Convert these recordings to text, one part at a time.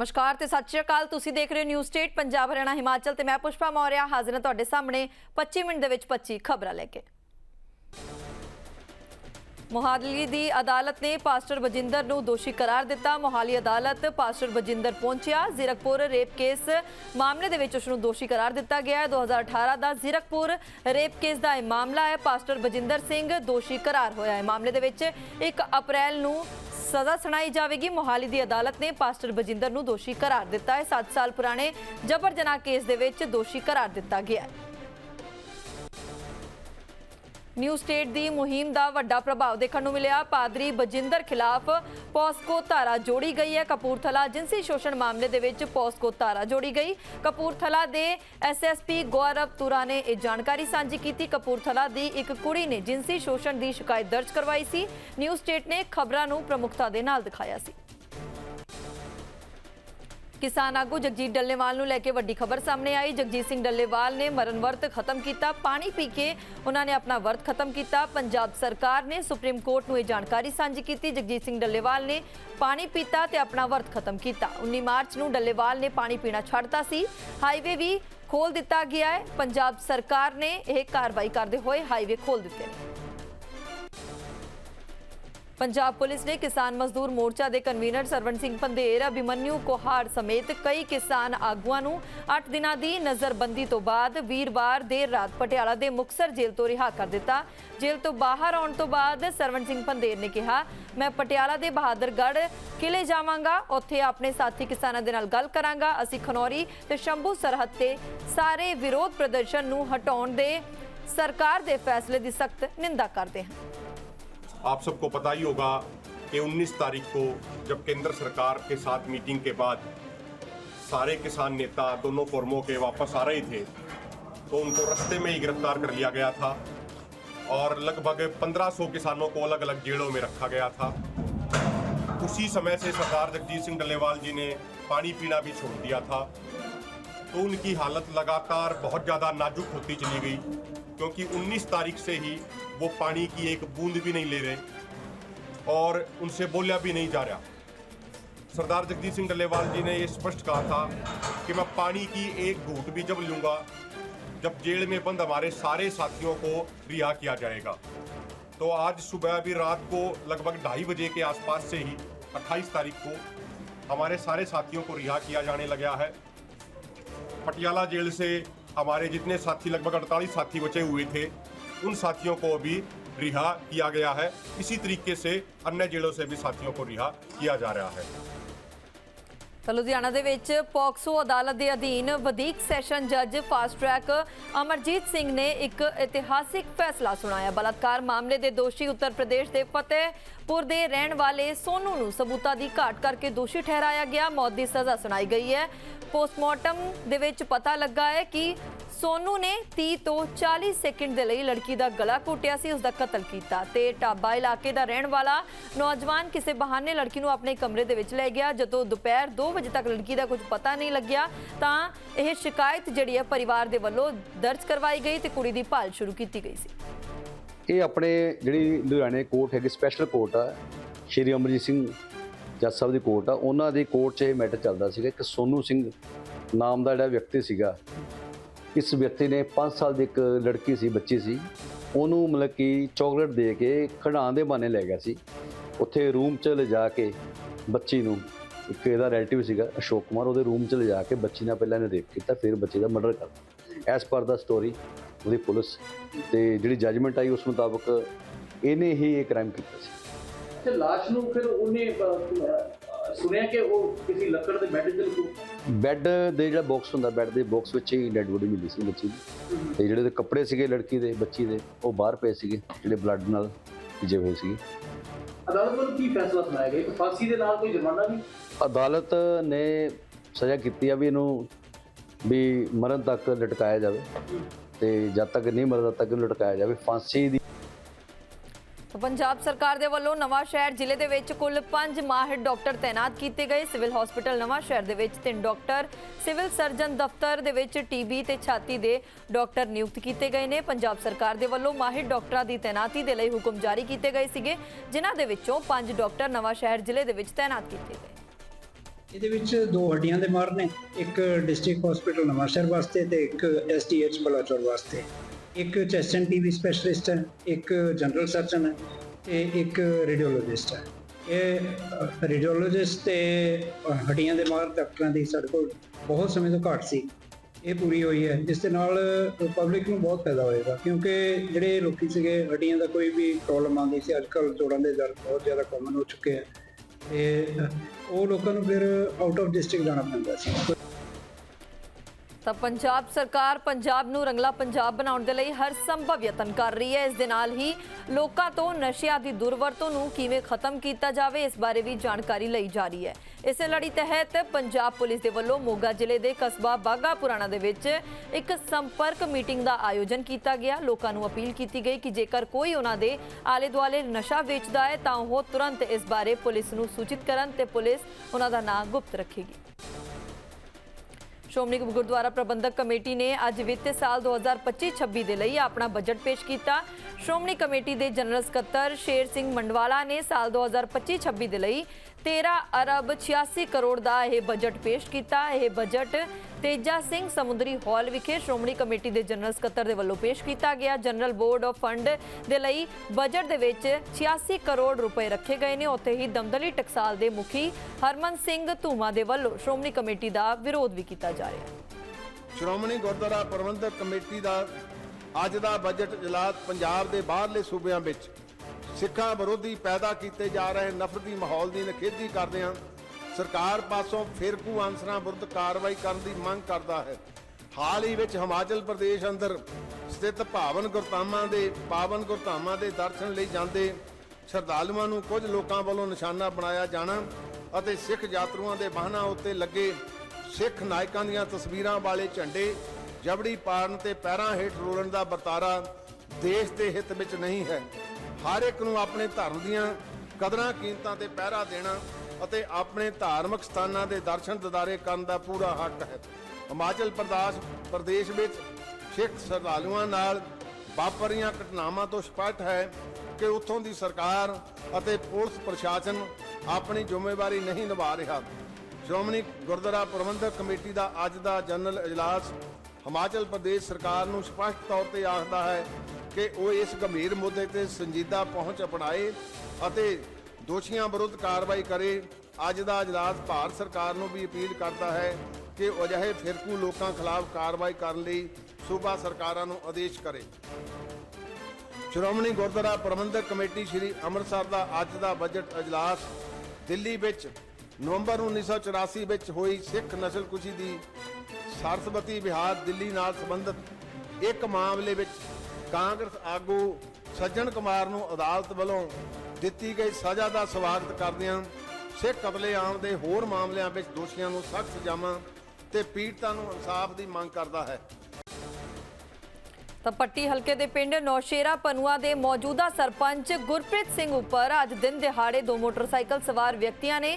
ਨਮਸਕਾਰ ਤੇ ਸਤਿ ਸ਼੍ਰੀ ਅਕਾਲ। ਤੁਸੀਂ ਦੇਖ ਰਹੇ ਹੋ ਨਿਊਜ਼ ਸਟੇਟ, ਪੰਜਾਬ, ਹਰਿਆਣਾ, ਹਿਮਾਚਲ ਤੇ ਮੈਂ ਪੁਸ਼ਪਾ ਮੌਰਿਆ ਹਾਜ਼ਰ ਹਾਂ ਤੁਹਾਡੇ ਸਾਹਮਣੇ। 25 ਮਿੰਟ ਦੇ ਵਿੱਚ 25 ਖਬਰਾਂ ਲੈ ਕੇ। ਮੋਹਾਲੀ ਦੀ ਅਦਾਲਤ ਨੇ ਪਾਸਟਰ ਬਜਿੰਦਰ ਨੂੰ ਦੋਸ਼ੀ ਕਰਾਰ ਦਿੱਤਾ। ਮੋਹਾਲੀ ਅਦਾਲਤ ਪਾਸਟਰ ਬਜਿੰਦਰ ਪਹੁੰਚਿਆ। ਜ਼ੀਰਕਪੁਰ ਰੇਪ ਕੇਸ ਮਾਮਲੇ ਦੇ ਵਿੱਚ ਉਸ ਨੂੰ ਦੋਸ਼ੀ ਕਰਾਰ ਦਿੱਤਾ ਗਿਆ ਹੈ। 2018 ਦਾ ਜ਼ੀਰਕਪੁਰ ਰੇਪ ਕੇਸ ਦਾ ਇਹ ਮਾਮਲਾ ਹੈ। ਪਾਸਟਰ ਬਜਿੰਦਰ ਸਿੰਘ ਦੋਸ਼ੀ ਕਰਾਰ ਹੋਇਆ ਹੈ। ਮਾਮਲੇ ਦੇ ਵਿੱਚ 1 ਅਪ੍ਰੈਲ ਨੂੰ ਸਜ਼ਾ ਸੁਣਾਈ ਜਾਵੇਗੀ। ਮੋਹਾਲੀ ਦੀ ਅਦਾਲਤ ਨੇ ਪਾਸਟਰ ਬਜਿੰਦਰ ਨੂੰ ਦੋਸ਼ੀ ਕਰਾਰ ਦਿੱਤਾ ਹੈ। 7 ਸਾਲ ਪੁਰਾਣੇ ਜਬਰ ਜਨਾਹ ਕੇਸ ਦੇ ਵਿੱਚ ਦੋਸ਼ੀ ਕਰਾਰ ਦਿੱਤਾ ਗਿਆ ਹੈ। ਨਿਊ ਸਟੇਟ ਦੀ ਮੁਹਿੰਮ ਦਾ ਵੱਡਾ ਪ੍ਰਭਾਵ ਦੇਖਣ ਨੂੰ ਮਿਲਿਆ। ਪਾਦਰੀ ਬਜਿੰਦਰ ਖਿਲਾਫ ਪੋਸਕੋ ਧਾਰਾ ਜੋੜੀ ਗਈ ਹੈ। ਕਪੂਰਥਲਾ ਜਿੰਸੀ ਸ਼ੋਸ਼ਣ ਮਾਮਲੇ ਦੇ ਵਿੱਚ ਪੋਸਕੋ ਧਾਰਾ ਜੋੜੀ ਗਈ। ਕਪੂਰਥਲਾ ਦੇ ਐਸਐਸਪੀ ਗੌਰਵ ਤੁਰਾ ਨੇ ਇਹ ਜਾਣਕਾਰੀ ਸਾਂਝੀ ਕੀਤੀ। ਕਪੂਰਥਲਾ ਦੀ ਇੱਕ ਕੁੜੀ ਨੇ ਜਿੰਸੀ ਸ਼ੋਸ਼ਣ ਦੀ ਸ਼ਿਕਾਇਤ ਦਰਜ ਕਰਵਾਈ ਸੀ। ਨਿਊ ਸਟੇਟ ਨੇ ਖਬਰਾਂ ਨੂੰ ਪ੍ਰਮੁਖਤਾ ਦੇ ਨਾਲ ਦਿਖਾਇਆ ਸੀ। ਕਿਸਾਨ ਆਗੂ ਜਗਜੀਤ ਡੱਲੇਵਾਲ ਨੂੰ ਲੈ ਕੇ ਵੱਡੀ ਖਬਰ ਸਾਹਮਣੇ ਆਈ। ਜਗਜੀਤ ਸਿੰਘ ਡੱਲੇਵਾਲ ਨੇ ਮਰਨ ਵਰਤ ਖਤਮ ਕੀਤਾ, ਪਾਣੀ ਪੀ ਕੇ ਉਹਨਾਂ ਨੇ ਆਪਣਾ ਵਰਤ ਖਤਮ ਕੀਤਾ। ਪੰਜਾਬ ਸਰਕਾਰ ਨੇ ਸੁਪਰੀਮ ਕੋਰਟ ਨੂੰ ਇਹ ਜਾਣਕਾਰੀ ਸਾਂਝੀ ਕੀਤੀ। ਜਗਜੀਤ ਸਿੰਘ ਡੱਲੇਵਾਲ ਨੇ ਪਾਣੀ ਪੀਤਾ ਤੇ ਆਪਣਾ ਵਰਤ ਖਤਮ ਕੀਤਾ। 19 ਮਾਰਚ ਨੂੰ ਡੱਲੇਵਾਲ ਨੇ ਪਾਣੀ ਪੀਣਾ ਛੱਡਤਾ ਸੀ। ਹਾਈਵੇ ਵੀ ਖੋਲ ਦਿੱਤਾ ਗਿਆ ਹੈ। ਪੰਜਾਬ ਸਰਕਾਰ ਨੇ ਇਹ ਕਾਰਵਾਈ ਕਰਦੇ ਹੋਏ ਹਾਈਵੇ ਖੋਲ ਦਿੱਤੇ ਨੇ। ਪੰਜਾਬ ਪੁਲਿਸ ਨੇ ਕਿਸਾਨ ਮਜ਼ਦੂਰ ਮੋਰਚਾ ਦੇ ਕਨਵੀਨਰ ਸਰਵਣ ਸਿੰਘ ਪੰਧੇਰ ਅਭਿਮਨਿਊ ਕੋਹਾੜ ਸਮੇਤ ਕਈ ਕਿਸਾਨ ਆਗੂਆਂ ਨੂੰ 8 ਦਿਨਾਂ ਦੀ ਨਜ਼ਰਬੰਦੀ ਤੋਂ ਬਾਅਦ ਵੀਰਵਾਰ ਦੇਰ ਰਾਤ ਪਟਿਆਲਾ ਦੇ ਮੁਕਸਰ ਜੇਲ੍ਹ ਤੋਂ ਰਿਹਾ ਕਰ ਦਿੱਤਾ। ਜੇਲ੍ਹ ਤੋਂ ਬਾਹਰ ਆਉਣ ਤੋਂ ਬਾਅਦ ਸਰਵਣ ਸਿੰਘ ਪੰਧੇਰ ਨੇ ਕਿਹਾ, ਮੈਂ ਪਟਿਆਲਾ ਦੇ ਬਹਾਦਰਗੜ੍ਹ ਕਿਲੇ ਜਾਵਾਂਗਾ, ਉੱਥੇ ਆਪਣੇ ਸਾਥੀ ਕਿਸਾਨਾਂ ਦੇ ਨਾਲ ਗੱਲ ਕਰਾਂਗਾ। ਅਸੀਂ ਖਨੌਰੀ ਤੇ ਸ਼ੰਭੂ ਸਰਹੱਦ ਤੇ ਸਾਰੇ ਵਿਰੋਧ ਪ੍ਰਦਰਸ਼ਨ ਨੂੰ ਹਟਾਉਣ ਦੇ ਸਰਕਾਰ ਦੇ ਫੈਸਲੇ ਦੀ ਸਖਤ ਨਿੰਦਾ ਕਰਦੇ ਹਾਂ। आप सबको पता ही होगा कि 19 तारीख को जब केंद्र सरकार के साथ मीटिंग के बाद सारे किसान नेता दोनों फॉर्मों के वापस आ रहे थे तो उनको रास्ते में ही गिरफ़्तार कर लिया गया था और लगभग 1500 किसानों को अलग अलग जेलों में रखा गया था। उसी समय से सरदार जगजीत सिंह डल्लेवाल जी ने पानी पीना भी छोड़ दिया था। तो उनकी हालत लगातार बहुत ज़्यादा नाजुक होती चली गई, क्योंकि 19 तारीख से ही वो पानी की एक बूंद भी नहीं ले रहे और उनसे बोला भी नहीं जा रहा। सरदार जगदीश सिंह डल्लेवाल जी ने ये स्पष्ट कहा था कि मैं पानी की एक घूट भी जब लूँगा, जब जेल में बंद हमारे सारे साथियों को रिहा किया जाएगा। तो आज सुबह भी रात को लगभग ढाई बजे के आसपास से ही 28 तारीख को हमारे सारे साथियों को रिहा किया जाने लगा है। पटियाला जेल से हमारे जितने साथी, लगभग 48 साथी बचे हुए थे, उन साथियों को भी रिहा किया गया है। इसी तरीके से अन्य जेलों से भी साथियों को रिहा किया जा रहा है। ਤਾਂ ਲੁਧਿਆਣਾ ਦੇ ਵਿੱਚ ਪੋਕਸੋ ਅਦਾਲਤ ਦੇ ਅਧੀਨ ਵਧੀਕ ਸੈਸ਼ਨ ਜੱਜ ਫਾਸਟ ਟਰੈਕ ਅਮਰਜੀਤ ਸਿੰਘ ਨੇ ਇੱਕ ਇਤਿਹਾਸਿਕ ਫੈਸਲਾ ਸੁਣਾਇਆ। ਬਲਾਤਕਾਰ ਮਾਮਲੇ ਦੇ ਦੋਸ਼ੀ ਉੱਤਰ ਪ੍ਰਦੇਸ਼ ਦੇ ਫਤਿਹਪੁਰ ਦੇ ਰਹਿਣ ਵਾਲੇ ਸੋਨੂ ਨੂੰ ਸਬੂਤਾਂ ਦੀ ਘਾਟ ਕਰਕੇ ਦੋਸ਼ੀ ਠਹਿਰਾਇਆ ਗਿਆ। ਮੌਤ ਦੀ ਸਜ਼ਾ ਸੁਣਾਈ ਗਈ ਹੈ। ਪੋਸਟਮਾਰਟਮ ਦੇ ਵਿੱਚ ਪਤਾ ਲੱਗਾ ਹੈ ਕਿ ਸੋਨੂ ਨੇ 30 ਤੋਂ 40 ਸੈਕਿੰਡ ਦੇ ਲਈ ਲੜਕੀ ਦਾ ਗਲਾ ਘੁੱਟਿਆ ਸੀ ਉਸ ਦਾ ਕਤਲ ਕੀਤਾ ਤੇ ਟਾਬਾ ਇਲਾਕੇ ਦਾ ਰਹਿਣ ਵਾਲਾ ਨੌਜਵਾਨ ਕਿਸੇ ਬਹਾਨੇ ਲੜਕੀ ਨੂੰ ਆਪਣੇ ਕਮਰੇ ਦੇ ਵਿੱਚ ਲੈ ਗਿਆ, ਜਦੋਂ ਦੁਪਹਿਰ 2 ਵਜੇ ਤੱਕ ਲੜਕੀ ਦਾ ਕੁਝ ਪਤਾ ਨਹੀਂ ਲੱਗਿਆ, ਤਾਂ ਇਹ ਸ਼ਿਕਾਇਤ ਜਿਹੜੀ ਹੈ ਪਰਿਵਾਰ ਦੇ ਵੱਲੋਂ ਦਰਜ ਕਰਵਾਈ ਗਈ ਤੇ ਕੁੜੀ ਦੀ ਭਾਲ ਸ਼ੁਰੂ ਕੀਤੀ ਗਈ ਸੀ। ਇਹ ਆਪਣੇ ਜਿਹੜੀ ਲੁਧਿਆਣੇ ਕੋਰਟ ਹੈਗੀ ਸਪੈਸ਼ਲ ਕੋਰਟ ਆ, ਸ਼੍ਰੀ ਅਮਰਜੀਤ ਸਿੰਘ ਜੱਜ ਸਾਹਿਬ ਦੀ ਕੋਰਟ ਆ, ਉਹਨਾਂ ਦੀ ਕੋਰਟ 'ਚ ਇਹ ਮੈਟਰ ਚੱਲਦਾ ਸੀਗਾ। ਕਿ ਸੋਨੂ ਸਿੰਘ ਨਾਮ ਦਾ ਜਿਹੜਾ ਵਿਅਕਤੀ ਸੀਗਾ, ਇਸ ਵਿਅਕਤੀ ਨੇ 5 ਸਾਲ ਦੀ ਇੱਕ ਲੜਕੀ ਸੀ, ਬੱਚੀ ਸੀ। ਉਹਨੂੰ ਮਤਲਬ ਕਿ ਚਾਕਲੇਟ ਦੇ ਕੇ ਖੜਾਉਣ ਦੇ ਬਹਾਨੇ ਲੈ ਗਿਆ ਸੀ। ਉੱਥੇ ਰੂਮ 'ਚ ਲਿਜਾ ਕੇ ਬੱਚੀ ਨੂੰ ਇੱਕ ਇਹਦਾ ਰਿਲੇਟਿਵ ਸੀਗਾ ਅਸ਼ੋਕ ਕੁਮਾਰ ਉਹਦੇ ਰੂਮ 'ਚ ਲਿਜਾ ਕੇ ਬੱਚੀ ਨਾਲ ਪਹਿਲਾਂ ਇਹਨੇ ਰੇਪ ਕੀਤਾ ਫਿਰ ਬੱਚੀ ਦਾ ਮਰਡਰ ਕਰਤਾ ਐਸ ਪਰ ਦਾ ਸਟੋਰੀ ਉਹਦੀ ਪੁਲਿਸ ਤੇ ਜਿਹੜੀ ਜੱਜਮੈਂਟ ਆਈ ਉਸ ਮੁਤਾਬਕ ਇਹਨੇ ਹੀ ਇਹ ਕ੍ਰਾਈਮ ਕੀਤਾ ਸੀ। ਤੇ ਲਾਸ਼ ਨੂੰ ਫਿਰ ਉਹਨੇ ਸੁਣਿਆ ਕਿ ਉਹ ਕਿਸੇ ਲੱਕੜ ਦੇ ਬੈੱਡ ਦੇ ਲੁਕੋ ਬੈੱਡ ਦੇ ਜਿਹੜਾ ਬਾਕਸ ਹੁੰਦਾ ਬੈੱਡ ਦੇ ਬਾਕਸ ਵਿੱਚ ਹੀ ਡੈਡ ਬੋਡੀ ਮਿਲੀ ਸੀ ਬੱਚੀ ਦੀ ਤੇ ਜਿਹੜੇ ਉਹਦੇ ਕੱਪੜੇ ਸੀਗੇ ਲੜਕੀ ਦੇ ਬੱਚੀ ਦੇ ਉਹ ਬਾਹਰ ਪਏ ਸੀਗੇ ਜਿਹੜੇ ਬਲੱਡ ਨਾਲ ਭਿੱਜੇ ਹੋਏ ਸੀਗੇ। ਅਦਾਲਤ ਵੱਲੋਂ ਕੀ ਫੈਸਲਾ ਸੁਣਾਇਆ ਗਿਆ? ਕਿ ਫਾਂਸੀ ਦੇ ਨਾਲ ਕੋਈ ਜੁਰਮਾਨਾ ਵੀ? ਅਦਾਲਤ ਨੇ ਸਜ਼ਾ ਕੀਤੀ ਆ ਵੀ ਇਹਨੂੰ ਵੀ ਮਰਨ ਤੱਕ ਲਟਕਾਇਆ ਜਾਵੇ ਤੇ ਜਦ ਤੱਕ ਨਹੀਂ ਮਰਦਾ ਤੱਕ ਇਹਨੂੰ ਲਟਕਾਇਆ ਜਾਵੇ, ਫਾਂਸੀ ਦੀ ਪੰਜਾਬ ਸਰਕਾਰ ਦੇ ਵੱਲੋਂ ਨਵਾਂ ਸ਼ਹਿਰ ਜ਼ਿਲ੍ਹੇ ਦੇ ਵਿੱਚ ਕੁੱਲ 5 ਮਾਹਿਰ ਡਾਕਟਰ ਤਾਇਨਾਤ ਕੀਤੇ ਗਏ। ਸਿਵਲ ਹਸਪੀਟਲ ਨਵਾਂ ਸ਼ਹਿਰ ਦੇ ਵਿੱਚ ਤਿੰਨ ਡਾਕਟਰ, ਸਿਵਲ ਸਰਜਨ ਦਫ਼ਤਰ ਦੇ ਵਿੱਚ ਟੀਬੀ ਤੇ ਛਾਤੀ ਦੇ ਡਾਕਟਰ ਨਿਯੁਕਤ ਕੀਤੇ ਗਏ ਨੇ। ਪੰਜਾਬ ਸਰਕਾਰ ਦੇ ਵੱਲੋਂ ਮਾਹਿਰ ਡਾਕਟਰਾਂ ਦੀ ਤਾਇਨਾਤੀ ਦੇ ਲਈ ਹੁਕਮ ਜਾਰੀ ਕੀਤੇ ਗਏ ਸੀਗੇ, ਜਿਨ੍ਹਾਂ ਦੇ ਵਿੱਚੋਂ 5 ਡਾਕਟਰ ਨਵਾਂ ਸ਼ਹਿਰ ਜ਼ਿਲ੍ਹੇ ਦੇ ਵਿੱਚ ਤਾਇਨਾਤ ਕੀਤੇ ਗਏ। ਇਹਦੇ ਵਿੱਚ ਦੋ ਹੱਡੀਆਂ ਦੇ ਮਾਰ ਨੇ, ਇੱਕ ਡਿਸਟ੍ਰਿਕਟ ਹਸਪੀਟਲ ਨਵਾਂਸ਼ਹਿਰ ਵਾਸਤੇ ਤੇ ਇੱਕ ਐਸਡੀਐਚ ਬਲਾਚੌਰ ਵਾਸਤੇ। ਇੱਕ ਚੈਸਟ ਐਂਡ ਟੀਵੀ ਸਪੈਸ਼ਲਿਸਟ ਹੈ, ਇੱਕ ਜਨਰਲ ਸਰਜਨ ਹੈ ਤੇ ਇੱਕ ਰੇਡੀਓਲੋਜਿਸਟ ਹੈ। ਇਹ ਰੇਡੀਓਲੋਜਿਸਟ ਤੇ ਹੱਡੀਆਂ ਦੇ ਮਾਰ ਡਾਕਟਰਾਂ ਦੀ ਸਾਡੇ ਕੋਲ ਬਹੁਤ ਸਮੇਂ ਤੋਂ ਘਾਟ ਸੀ। ਇਹ ਪੂਰੀ ਹੋਈ ਹੈ। ਜਿਸ ਦੇ ਨਾਲ ਪਬਲਿਕ ਨੂੰ ਬਹੁਤ ਫਾਇਦਾ ਹੋਏਗਾ ਕਿਉਂਕਿ ਜਿਹੜੇ ਲੋਕੀ ਸੀਗੇ, ਹੱਡੀਆਂ ਦਾ ਕੋਈ ਵੀ ਪ੍ਰੋਬਲਮ ਆਉਂਦੀ ਸੀ ਅੱਜ ਕੱਲ੍ਹ ਜੋੜਾਂ ਦੇ ਦਰਦ ਬਹੁਤ ਜ਼ਿਆਦਾ ਕਾਮਨ ਹੋ ਚੁੱਕੇ ਹੈ। ਤੇ ਉਹ ਲੋਕਾਂ ਨੂੰ ਫਿਰ ਆਊਟ ਆਫ ਡਿਸਟ੍ਰਿਕਟ ਜਾਣਾ ਪੈਂਦਾ ਸੀ। ਤਾਂ ਪੰਜਾਬ ਸਰਕਾਰ ਪੰਜਾਬ ਨੂੰ ਰੰਗਲਾ ਪੰਜਾਬ ਬਣਾਉਣ ਦੇ ਲਈ ਹਰ ਸੰਭਵ ਯਤਨ ਕਰ ਰਹੀ ਹੈ। ਇਸ ਦੇ ਨਾਲ ਹੀ ਲੋਕਾਂ ਤੋਂ ਨਸ਼ਿਆਂ ਦੀ ਦੁਰਵਰਤੋਂ ਨੂੰ ਕਿਵੇਂ ਖਤਮ ਕੀਤਾ ਜਾਵੇ, ਇਸ ਬਾਰੇ ਵੀ ਜਾਣਕਾਰੀ ਲਈ ਜਾ ਰਹੀ ਹੈ। ਇਸੇ ਲੜੀ ਤਹਿਤ ਪੰਜਾਬ ਪੁਲਿਸ ਦੇ ਵੱਲੋਂ ਮੋਗਾ ਜ਼ਿਲ੍ਹੇ ਦੇ ਕਸਬਾ ਬਾਗਾ ਪੁਰਾਣਾ ਦੇ ਵਿੱਚ ਇੱਕ ਸੰਪਰਕ ਮੀਟਿੰਗ ਦਾ ਆਯੋਜਨ ਕੀਤਾ ਗਿਆ। ਲੋਕਾਂ ਨੂੰ ਅਪੀਲ ਕੀਤੀ ਗਈ ਕਿ ਜੇਕਰ ਕੋਈ ਉਹਨਾਂ ਦੇ ਆਲੇ ਦੁਆਲੇ ਨਸ਼ਾ ਵੇਚਦਾ ਹੈ, ਤਾਂ ਉਹ ਤੁਰੰਤ ਇਸ ਬਾਰੇ ਪੁਲਿਸ ਨੂੰ ਸੂਚਿਤ ਕਰਨ ਤੇ ਪੁਲਿਸ ਉਹਨਾਂ ਦਾ ਨਾਂ ਗੁਪਤ ਰੱਖੇਗੀ। ਸ਼੍ਰੋਮਣੀ ਗੁਰਦੁਆਰਾ ਪ੍ਰਬੰਧਕ ਕਮੇਟੀ ਨੇ ਅੱਜ ਵਿੱਤੀ ਸਾਲ 2025-26 ਦੇ ਲਈ ਆਪਣਾ ਬਜਟ ਪੇਸ਼ ਕੀਤਾ। ਸ਼੍ਰੋਮਣੀ ਕਮੇਟੀ ਦੇ ਜਨਰਲ ਸਕੱਤਰ ਸ਼ੇਰ ਸਿੰਘ ਮੰਡਵਾਲਾ ਨੇ ਸਾਲ 2025-26 ਦੇ ਲਈ 13 ਅਰਬ 86 ਕਰੋੜ ਦਾ ਇਹ ਬਜਟ ਪੇਸ਼ ਕੀਤਾ। ਇਹ ਬਜਟ ਤੇਜਾ ਸਿੰਘ ਸਮੁੰਦਰੀ ਹਾਲ ਵਿਖੇ ਸ਼੍ਰੋਮਣੀ ਕਮੇਟੀ ਦੇ ਜਨਰਲ ਸਕੱਤਰ ਦੇ ਵੱਲੋਂ ਪੇਸ਼ ਕੀਤਾ ਗਿਆ। ਜਨਰਲ ਬੋਰਡ ਆਫ ਫੰਡ ਦੇ ਲਈ ਬਜਟ ਦੇ ਵਿੱਚ 86 ਕਰੋੜ ਰੁਪਏ ਰੱਖੇ ਗਏ ਨੇ। ਉੱਥੇ ਹੀ ਦਮਦਲੀ ਟਕਸਾਲ ਦੇ ਮੁਖੀ ਹਰਮਨ ਸਿੰਘ ਧੂਮਾ ਦੇ ਵੱਲੋਂ ਸ਼੍ਰੋਮਣੀ ਕਮੇਟੀ ਦਾ ਵਿਰੋਧ ਵੀ ਕੀਤਾ ਜਾ ਰਿਹਾ। ਹੈ ਸ਼੍ਰੋਮਣੀ ਗੁਰਦੁਆਰਾ ਪ੍ਰਬੰਧਕ ਕਮੇਟੀ ਦਾ ਅੱਜ ਦਾ ਬਜਟ ਇਜਲਾਸ ਪੰਜਾਬ ਦੇ ਬਾਹਰਲੇ ਸੂਬਿਆਂ ਵਿੱਚ ਸਿੱਖਾਂ ਵਿਰੋਧੀ ਪੈਦਾ ਕੀਤੇ ਜਾ ਰਹੇ ਨਫ਼ਰਤੀ ਮਾਹੌਲ ਦੀ ਨਿਖੇਧੀ ਕਰਦੇ ਹਾਂ। ਸਰਕਾਰ ਪਾਸੋਂ ਫਿਰਕੂ ਅਨਸਰਾਂ ਵਿਰੁੱਧ ਕਾਰਵਾਈ ਕਰਨ ਦੀ ਮੰਗ ਕਰਦਾ ਹੈ। ਹਾਲ ਹੀ ਵਿੱਚ ਹਿਮਾਚਲ ਪ੍ਰਦੇਸ਼ ਅੰਦਰ ਸਥਿਤ ਭਾਵਨ ਗੁਰਧਾਮਾਂ ਦੇ ਪਾਵਨ ਗੁਰਧਾਮਾਂ ਦੇ ਦਰਸ਼ਨ ਲਈ ਜਾਂਦੇ ਸ਼ਰਧਾਲੂਆਂ ਨੂੰ ਕੁਝ ਲੋਕਾਂ ਵੱਲੋਂ ਨਿਸ਼ਾਨਾ ਬਣਾਇਆ ਜਾਣਾ ਅਤੇ ਸਿੱਖ ਯਾਤਰੂਆਂ ਦੇ ਵਾਹਨਾਂ ਉੱਤੇ ਲੱਗੇ ਸਿੱਖ ਨਾਇਕਾਂ ਦੀਆਂ ਤਸਵੀਰਾਂ ਵਾਲੇ ਝੰਡੇ ਜਬੜੀ ਪਾੜਨ ਤੇ ਪੈਰਾਂ ਹੇਠ ਰੋਲਣ ਦਾ ਵਰਤਾਰਾ ਦੇਸ਼ ਦੇ ਹਿੱਤ ਵਿੱਚ ਨਹੀਂ ਹੈ। ਹਰ ਇੱਕ ਨੂੰ ਆਪਣੇ ਧਰਮ ਦੀਆਂ ਕਦਰਾਂ, ਕੀਮਤਾਂ ਤੇ ਪਹਿਰਾ ਦੇਣਾ ਅਤੇ ਆਪਣੇ ਧਾਰਮਿਕ ਸਥਾਨਾਂ ਦੇ ਦਰਸ਼ਨ ਦਿਦਾਰੇ ਕਰਨ ਦਾ ਪੂਰਾ ਹੱਕ ਹੈ। ਹਿਮਾਚਲ ਪ੍ਰਦੇਸ਼ ਪ੍ਰਦੇਸ਼ ਵਿੱਚ ਸਿੱਖ ਸ਼ਰਧਾਲੂਆਂ ਨਾਲ ਵਾਪਰੀਆਂ ਘਟਨਾਵਾਂ ਤੋਂ ਸਪਸ਼ਟ ਹੈ ਕਿ ਉੱਥੋਂ ਦੀ ਸਰਕਾਰ ਅਤੇ ਪੁਲਿਸ ਪ੍ਰਸ਼ਾਸਨ ਆਪਣੀ ਜ਼ਿੰਮੇਵਾਰੀ ਨਹੀਂ ਨਿਭਾ ਰਿਹਾ। ਸ਼੍ਰੋਮਣੀ ਗੁਰਦੁਆਰਾ ਪ੍ਰਬੰਧਕ ਕਮੇਟੀ ਦਾ ਅੱਜ ਦਾ ਜਨਰਲ ਇਜਲਾਸ ਹਿਮਾਚਲ ਪ੍ਰਦੇਸ਼ ਸਰਕਾਰ ਨੂੰ ਸਪਸ਼ਟ ਤੌਰ ਤੇ ਆਖਦਾ ਹੈ ਕਿ ਉਹ ਇਸ ਗੰਭੀਰ ਮੁੱਦੇ ਤੇ ਸੰਜੀਦਾ ਪਹੁੰਚ ਅਪਣਾਏ ਅਤੇ ਦੋਸ਼ੀਆਂ ਵਿਰੁੱਧ ਕਾਰਵਾਈ ਕਰੇ। ਅੱਜ ਦਾ ਇਜਲਾਸ ਭਾਰਤ ਸਰਕਾਰ ਨੂੰ ਵੀ ਅਪੀਲ ਕਰਦਾ ਹੈ ਕਿ ਅਜਿਹੇ ਫਿਰਕੂ ਲੋਕਾਂ ਖਿਲਾਫ ਕਾਰਵਾਈ ਕਰਨ ਲਈ ਸੂਬਾ ਸਰਕਾਰਾਂ ਨੂੰ ਆਦੇਸ਼ ਕਰੇ। ਸ਼੍ਰੋਮਣੀ ਗੁਰਦੁਆਰਾ ਪ੍ਰਬੰਧਕ ਕਮੇਟੀ ਸ੍ਰੀ ਅੰਮ੍ਰਿਤਸਰ ਦਾ ਅੱਜ ਦਾ ਬਜਟ ਅਜਲਾਸ ਦਿੱਲੀ ਵਿੱਚ ਨਵੰਬਰ 1984 ਵਿੱਚ ਹੋਈ ਸਿੱਖ ਨਸਲਕੁਸ਼ੀ ਦੀ ਸਰਸਵਤੀ ਵਿਹਾਰ ਦਿੱਲੀ ਨਾਲ ਸੰਬੰਧਿਤ ਇੱਕ ਮਾਮਲੇ ਵਿੱਚ ਕਾਂਗਰਸ ਆਗੂ ਸੱਜਣ ਕੁਮਾਰ ਨੂੰ ਅਦਾਲਤ ਵੱਲੋਂ ਦਿੱਤੀ ਗਈ ਸਜ਼ਾ ਦਾ ਸਵਾਗਤ ਕਰਦਿਆਂ ਸਿੱਖ ਕਤਲੇਆਮ ਦੇ ਹੋਰ ਮਾਮਲਿਆਂ ਵਿੱਚ ਦੋਸ਼ੀਆਂ ਨੂੰ ਸਖਤ ਸਜ਼ਾਵਾਂ ਤੇ ਪੀੜਤਾਂ ਨੂੰ ਇਨਸਾਫ ਦੀ ਮੰਗ ਕਰਦਾ ਹੈ। ਤਾਂ ਪੱਟੀ ਹਲਕੇ ਦੇ ਪਿੰਡ ਨੌਸ਼ੇਰਾ ਪਨੂਆ ਦੇ ਮੌਜੂਦਾ ਸਰਪੰਚ ਗੁਰਪ੍ਰੀਤ ਸਿੰਘ ਉੱਪਰ ਅੱਜ ਦਿਨ ਦਿਹਾੜੇ ਦੋ ਮੋਟਰਸਾਈਕਲ ਸਵਾਰ ਵਿਅਕਤੀਆਂ ਨੇ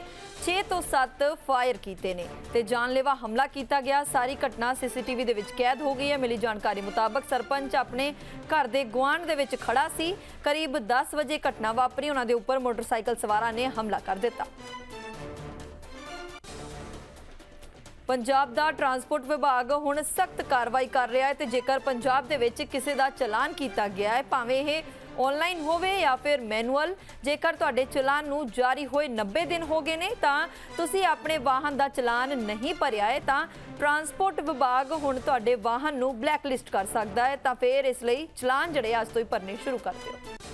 6 ਤੋਂ 7 ਫਾਇਰ ਕੀਤੇ ਨੇ ਤੇ ਜਾਨਲੇਵਾ ਹਮਲਾ ਕੀਤਾ ਗਿਆ। ਸਾਰੀ ਘਟਨਾ ਸੀਸੀਟੀਵੀ ਦੇ ਵਿੱਚ ਕੈਦ ਹੋ ਗਈ ਹੈ। ਮਿਲੀ ਜਾਣਕਾਰੀ ਮੁਤਾਬਕ ਸਰਪੰਚ ਆਪਣੇ ਘਰ ਦੇ ਗੁਆਂਢ ਦੇ ਵਿੱਚ ਖੜਾ ਸੀ। ਕਰੀਬ 10 ਵਜੇ ਘਟਨਾ ਵਾਪਰੀ। ਉਹਨਾਂ ਦੇ ਉੱਪਰ ਮੋਟਰਸਾਈਕਲ ਸਵਾਰਾਂ ਨੇ ਹਮਲਾ ਕਰ ਦਿੱਤਾ। ਪੰਜਾਬ ਦਾ ਟਰਾਂਸਪੋਰਟ ਵਿਭਾਗ ਹੁਣ ਸਖਤ ਕਾਰਵਾਈ ਕਰ ਰਿਹਾ ਹੈ ਤੇ ਜੇਕਰ ਪੰਜਾਬ ਦੇ ਵਿੱਚ ਕਿਸੇ ਦਾ ਚਲਾਨ ਕੀਤਾ ਗਿਆ ਹੈ, ਭਾਵੇਂ ਇਹ ਆਨਲਾਈਨ ਹੋਵੇ ਜਾਂ ਫਿਰ ਮੈਨੂਅਲ ਜੇਕਰ ਤੁਹਾਡੇ ਚਲਾਨ ਨੂੰ ਜਾਰੀ ਹੋਏ 90 ਦਿਨ ਹੋ ਗਏ ਨੇ, ਤਾਂ ਤੁਸੀਂ ਆਪਣੇ ਵਾਹਨ ਦਾ ਚਲਾਨ ਨਹੀਂ ਭਰਿਆ ਹੈ, ਤਾਂ ਟਰਾਂਸਪੋਰਟ ਵਿਭਾਗ ਹੁਣ ਤੁਹਾਡੇ ਵਾਹਨ ਨੂੰ ਬਲੈਕਲਿਸਟ ਕਰ ਸਕਦਾ ਹੈ, ਤਾਂ ਫਿਰ ਇਸ ਲਈ ਚਲਾਨ ਜਿਹੜੇ ਅੱਜ ਤੋਂ ਹੀ ਭਰਨੇ ਸ਼ੁਰੂ ਕਰ ਦਿਓ।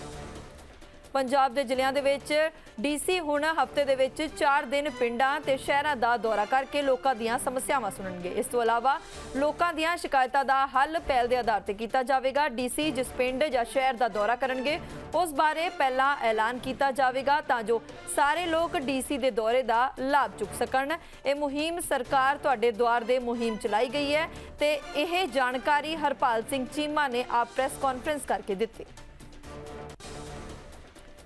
ਪੰਜਾਬ ਦੇ ਜ਼ਿਲ੍ਹਿਆਂ ਦੇ ਵਿੱਚ ਡੀਸੀ ਹੁਣ ਹਫ਼ਤੇ ਦੇ ਵਿੱਚ 4 ਦਿਨ ਪਿੰਡਾਂ ਤੇ ਸ਼ਹਿਰਾਂ ਦਾ ਦੌਰਾ ਕਰਕੇ ਲੋਕਾਂ ਦੀਆਂ ਸਮੱਸਿਆਵਾਂ ਸੁਣਨਗੇ। ਇਸ ਤੋਂ ਇਲਾਵਾ ਲੋਕਾਂ ਦੀਆਂ ਸ਼ਿਕਾਇਤਾਂ ਦਾ ਹੱਲ ਪਹਿਲ ਦੇ ਆਧਾਰ ਤੇ ਕੀਤਾ ਜਾਵੇਗਾ। ਡੀਸੀ ਜਿਸ ਪਿੰਡ ਜਾਂ ਸ਼ਹਿਰ ਦਾ ਦੌਰਾ ਕਰਨਗੇ, ਉਸ ਬਾਰੇ ਪਹਿਲਾਂ ਐਲਾਨ ਕੀਤਾ ਜਾਵੇਗਾ ਤਾਂ ਜੋ ਸਾਰੇ ਲੋਕ ਡੀਸੀ ਦੇ ਦੌਰੇ ਦਾ ਲਾਭ ਚੁੱਕ ਸਕਣ। ਇਹ ਮੁਹਿੰਮ ਸਰਕਾਰ ਤੁਹਾਡੇ ਦੁਆਰ ਦੇ ਮੁਹਿੰਮ ਚਲਾਈ ਗਈ ਹੈ ਤੇ ਇਹ ਜਾਣਕਾਰੀ ਹਰਪਾਲ ਸਿੰਘ ਚੀਮਾ ਨੇ ਆਪ ਪ੍ਰੈਸ ਕਾਨਫਰੰਸ ਕਰਕੇ ਦਿੱਤੀ।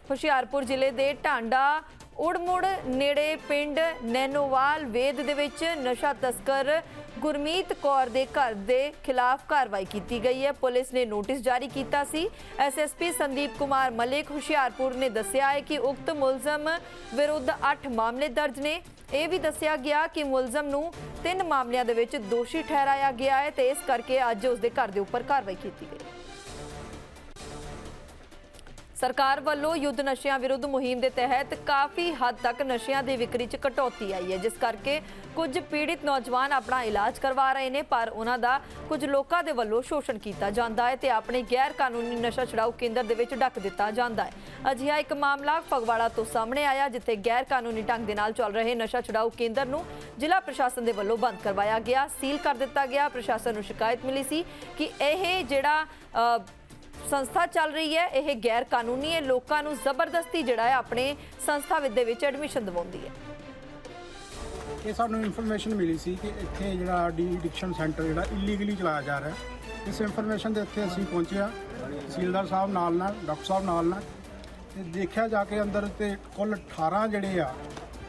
ਹੁਸ਼ਿਆਰਪੁਰ ਜ਼ਿਲ੍ਹੇ ਦੇ ਢਾਂਡਾ ਉੜਮੁੜ ਨੇੜੇ ਪਿੰਡ ਨੈਨੋਵਾਲ ਵੇਦ ਦੇ ਵਿੱਚ ਨਸ਼ਾ ਤਸਕਰ ਗੁਰਮੀਤ ਕੌਰ ਦੇ ਘਰ ਦੇ ਖਿਲਾਫ ਕਾਰਵਾਈ ਕੀਤੀ ਗਈ ਹੈ। ਪੁਲਿਸ ਨੇ ਨੋਟਿਸ ਜਾਰੀ ਕੀਤਾ ਸੀ। ਐਸਐਸਪੀ ਸੰਦੀਪ ਕੁਮਾਰ ਮਲਿਕ ਹੁਸ਼ਿਆਰਪੁਰ ਨੇ ਦੱਸਿਆ ਹੈ ਕਿ ਉਕਤ ਮੁਲਜ਼ਮ ਵਿਰੁੱਧ 8 ਮਾਮਲੇ ਦਰਜ ਨੇ। ਇਹ ਵੀ ਦੱਸਿਆ ਗਿਆ ਕਿ ਮੁਲਜ਼ਮ ਨੂੰ ਤਿੰਨ ਮਾਮਲਿਆਂ ਦੇ ਵਿੱਚ ਦੋਸ਼ੀ ਠਹਿਰਾਇਆ ਗਿਆ ਹੈ ਤੇ ਇਸ ਕਰਕੇ ਅੱਜ ਉਸ ਦੇ ਘਰ ਦੇ ਉੱਪਰ ਕਾਰਵਾਈ ਕੀਤੀ ਗਈ। ਸਰਕਾਰ ਵੱਲੋਂ ਯੁੱਧ ਨਸ਼ਿਆਂ ਵਿਰੁੱਧ ਮੁਹਿੰਮ ਦੇ ਤਹਿਤ ਕਾਫੀ ਹੱਦ ਤੱਕ ਨਸ਼ਿਆਂ ਦੀ ਵਿਕਰੀ 'ਚ ਕਟੌਤੀ ਆਈ ਹੈ, ਜਿਸ ਕਰਕੇ ਕੁਝ ਪੀੜਿਤ ਨੌਜਵਾਨ ਆਪਣਾ ਇਲਾਜ ਕਰਵਾ ਰਹੇ ਨੇ, ਪਰ ਉਹਨਾਂ ਦਾ ਕੁਝ ਲੋਕਾਂ ਦੇ ਵੱਲੋਂ ਸ਼ੋਸ਼ਣ ਕੀਤਾ ਜਾਂਦਾ ਹੈ ਤੇ ਆਪਣੇ ਗੈਰ ਕਾਨੂੰਨੀ ਨਸ਼ਾ ਛੁਡਾਊ ਕੇਂਦਰ ਦੇ ਵਿੱਚ ਡੱਕ ਦਿੱਤਾ ਜਾਂਦਾ ਹੈ। ਅਜਿਹਾ ਇੱਕ ਮਾਮਲਾ ਫਗਵਾੜਾ ਤੋਂ ਸਾਹਮਣੇ ਆਇਆ, ਜਿੱਥੇ ਗੈਰ ਕਾਨੂੰਨੀ ਢੰਗ ਦੇ ਨਾਲ ਚੱਲ ਰਹੇ ਨਸ਼ਾ ਛੁਡਾਊ ਕੇਂਦਰ ਨੂੰ ਜ਼ਿਲ੍ਹਾ ਪ੍ਰਸ਼ਾਸਨ ਦੇ ਵੱਲੋਂ ਬੰਦ ਕਰਵਾਇਆ ਗਿਆ, ਸੀਲ ਕਰ ਦਿੱਤਾ ਗਿਆ। ਪ੍ਰਸ਼ਾਸਨ ਨੂੰ ਸ਼ਿਕਾਇਤ ਮਿਲੀ ਸੀ ਕਿ ਇਹ ਜਿਹੜਾ ਸੰਸਥਾ ਚੱਲ ਰਹੀ ਹੈ, ਇਹ ਗੈਰ ਕਾਨੂੰਨੀ ਹੈ, ਲੋਕਾਂ ਨੂੰ ਜ਼ਬਰਦਸਤੀ ਜਿਹੜਾ ਹੈ ਆਪਣੇ ਸੰਸਥਾ ਦੇ ਵਿੱਚ ਐਡਮਿਸ਼ਨ ਦਿਵਾਉਂਦੀ ਹੈ। ਇਹ ਸਾਨੂੰ ਇਨਫੋਰਮੇਸ਼ਨ ਮਿਲੀ ਸੀ ਕਿ ਇੱਥੇ ਜਿਹੜਾ ਡੀ ਐਡਿਕਸ਼ਨ ਸੈਂਟਰ ਜਿਹੜਾ ਇਲੀਗਲੀ ਚਲਾਇਆ ਜਾ ਰਿਹਾ ਹੈ। ਇਸ ਇਨਫੋਰਮੇਸ਼ਨ ਦੇ ਉੱਤੇ ਅਸੀਂ ਪਹੁੰਚਿਆ। ਤਹਿਸੀਲਦਾਰ ਸਾਹਿਬ ਨਾਲ ਨਾਲ, ਡਾਕਟਰ ਸਾਹਿਬ ਨਾਲ ਨਾਲ। ਤੇ ਦੇਖਿਆ ਜਾ ਕੇ ਅੰਦਰ ਤੇ ਕੁੱਲ 18 ਜਿਹੜੇ ਆ,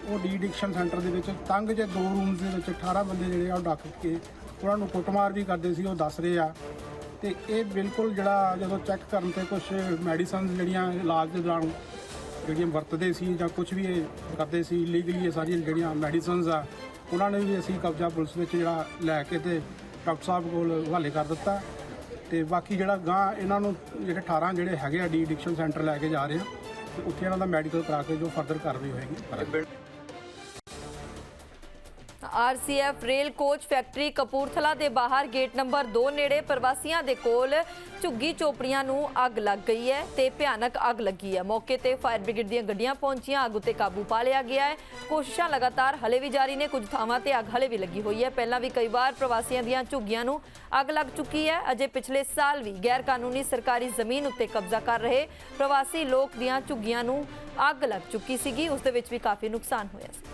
ਉਹ ਡੀ ਐਡਿਕਸ਼ਨ ਸੈਂਟਰ ਦੇ ਵਿੱਚ ਤੰਗ ਜੇ ਦੋ ਰੂਮਸ ਦੇ ਵਿੱਚ 18 ਬੰਦੇ ਜਿਹੜੇ ਆ ਉਹ ਡੱਕ ਕੇ ਉਹਨਾਂ ਨੂੰ ਕੁੱਟਮਾਰ ਵੀ ਕਰਦੇ ਸੀ, ਉਹ ਦੱਸ ਰਹੇ ਆ। ਤੇ ਇਹ ਬਿਲਕੁਲ ਜਿਹੜਾ ਜਦੋਂ ਚੈੱਕ ਕਰਨ ਤੇ ਕੁਝ ਮੈਡੀਸਨਸ ਜਿਹੜੀਆਂ ਇਲਾਜ ਦੇ ਦੌਰਾਨ ਜਿਹੜੀਆਂ ਵਰਤਦੇ ਸੀ ਜਾਂ ਕੁਝ ਵੀ ਇਹ ਕਰਦੇ ਸੀ ਲੀਗਲੀ ਇਹ ਸਾਰੀਆਂ ਜਿਹੜੀਆਂ ਮੈਡੀਸਨਸ ਆ, ਉਹਨਾਂ ਨੇ ਵੀ ਅਸੀਂ ਕਬਜ਼ਾ ਪੁਲਿਸ ਵਿੱਚ ਜਿਹੜਾ ਲੈ ਕੇ ਤੇ ਡਾਕਟਰ ਸਾਹਿਬ ਕੋਲ ਹਵਾਲੇ ਕਰ ਦਿੱਤਾ। ਤੇ ਬਾਕੀ ਜਿਹੜਾ ਗਾਂ ਇਹਨਾਂ ਨੂੰ ਜਿਹੜੇ 18 ਜਿਹੜੇ ਹੈਗੇ ਆ ਡੀ ਐਡਿਕਸ਼ਨ ਸੈਂਟਰ ਲੈ ਕੇ ਜਾ ਰਹੇ ਆ, ਤੇ ਉੱਥੇ ਇਹਨਾਂ ਦਾ ਮੈਡੀਕਲ ਕਰਾ ਕੇ ਜੋ ਫਰਦਰ ਕਾਰਵਾਈ ਹੋਏਗੀ। RCF rail coach factory Kapurthala ਦੇ ਬਾਹਰ ਗੇਟ ਨੰਬਰ 2 ਨੇੜੇ ਪ੍ਰਵਾਸੀਆਂ ਦੇ ਕੋਲ ਝੁੱਗੀ ਚੋਪੜੀਆਂ ਨੂੰ ਅੱਗ ਲੱਗ ਗਈ ਹੈ ਤੇ ਭਿਆਨਕ ਅੱਗ ਲੱਗੀ ਹੈ। ਮੌਕੇ ਤੇ ਫਾਇਰ ਬ੍ਰਿਗੇਡ ਦੀਆਂ ਗੱਡੀਆਂ ਪਹੁੰਚੀਆਂ, ਅੱਗ ਉੱਤੇ ਕਾਬੂ ਪਾ ਲਿਆ ਗਿਆ ਹੈ। ਕੋਸ਼ਿਸ਼ਾਂ ਲਗਾਤਾਰ ਹਲੇ ਵੀ ਜਾਰੀ ਨੇ, ਕੁਝ ਥਾਵਾਂ ਤੇ ਅੱਗ ਹਲੇ ਵੀ ਲੱਗੀ ਹੋਈ ਹੈ। ਪਹਿਲਾਂ ਵੀ ਕਈ ਵਾਰ ਪ੍ਰਵਾਸੀਆਂ ਦੀਆਂ ਝੁੱਗੀਆਂ ਨੂੰ ਅੱਗ ਲੱਗ ਚੁੱਕੀ ਹੈ। ਅਜੇ ਪਿਛਲੇ ਸਾਲ ਵੀ ਗੈਰ ਕਾਨੂੰਨੀ ਸਰਕਾਰੀ ਜ਼ਮੀਨ ਉੱਤੇ ਕਬਜ਼ਾ ਕਰ ਰਹੇ ਪ੍ਰਵਾਸੀ ਲੋਕ ਦੀਆਂ ਝੁੱਗੀਆਂ ਨੂੰ ਅੱਗ ਲੱਗ ਚੁੱਕੀ ਸੀਗੀ। ਉਸ ਦੇ ਵਿੱਚ ਵੀ ਕਾਫੀ ਨੁਕਸਾਨ ਹੋਇਆ ਸੀ।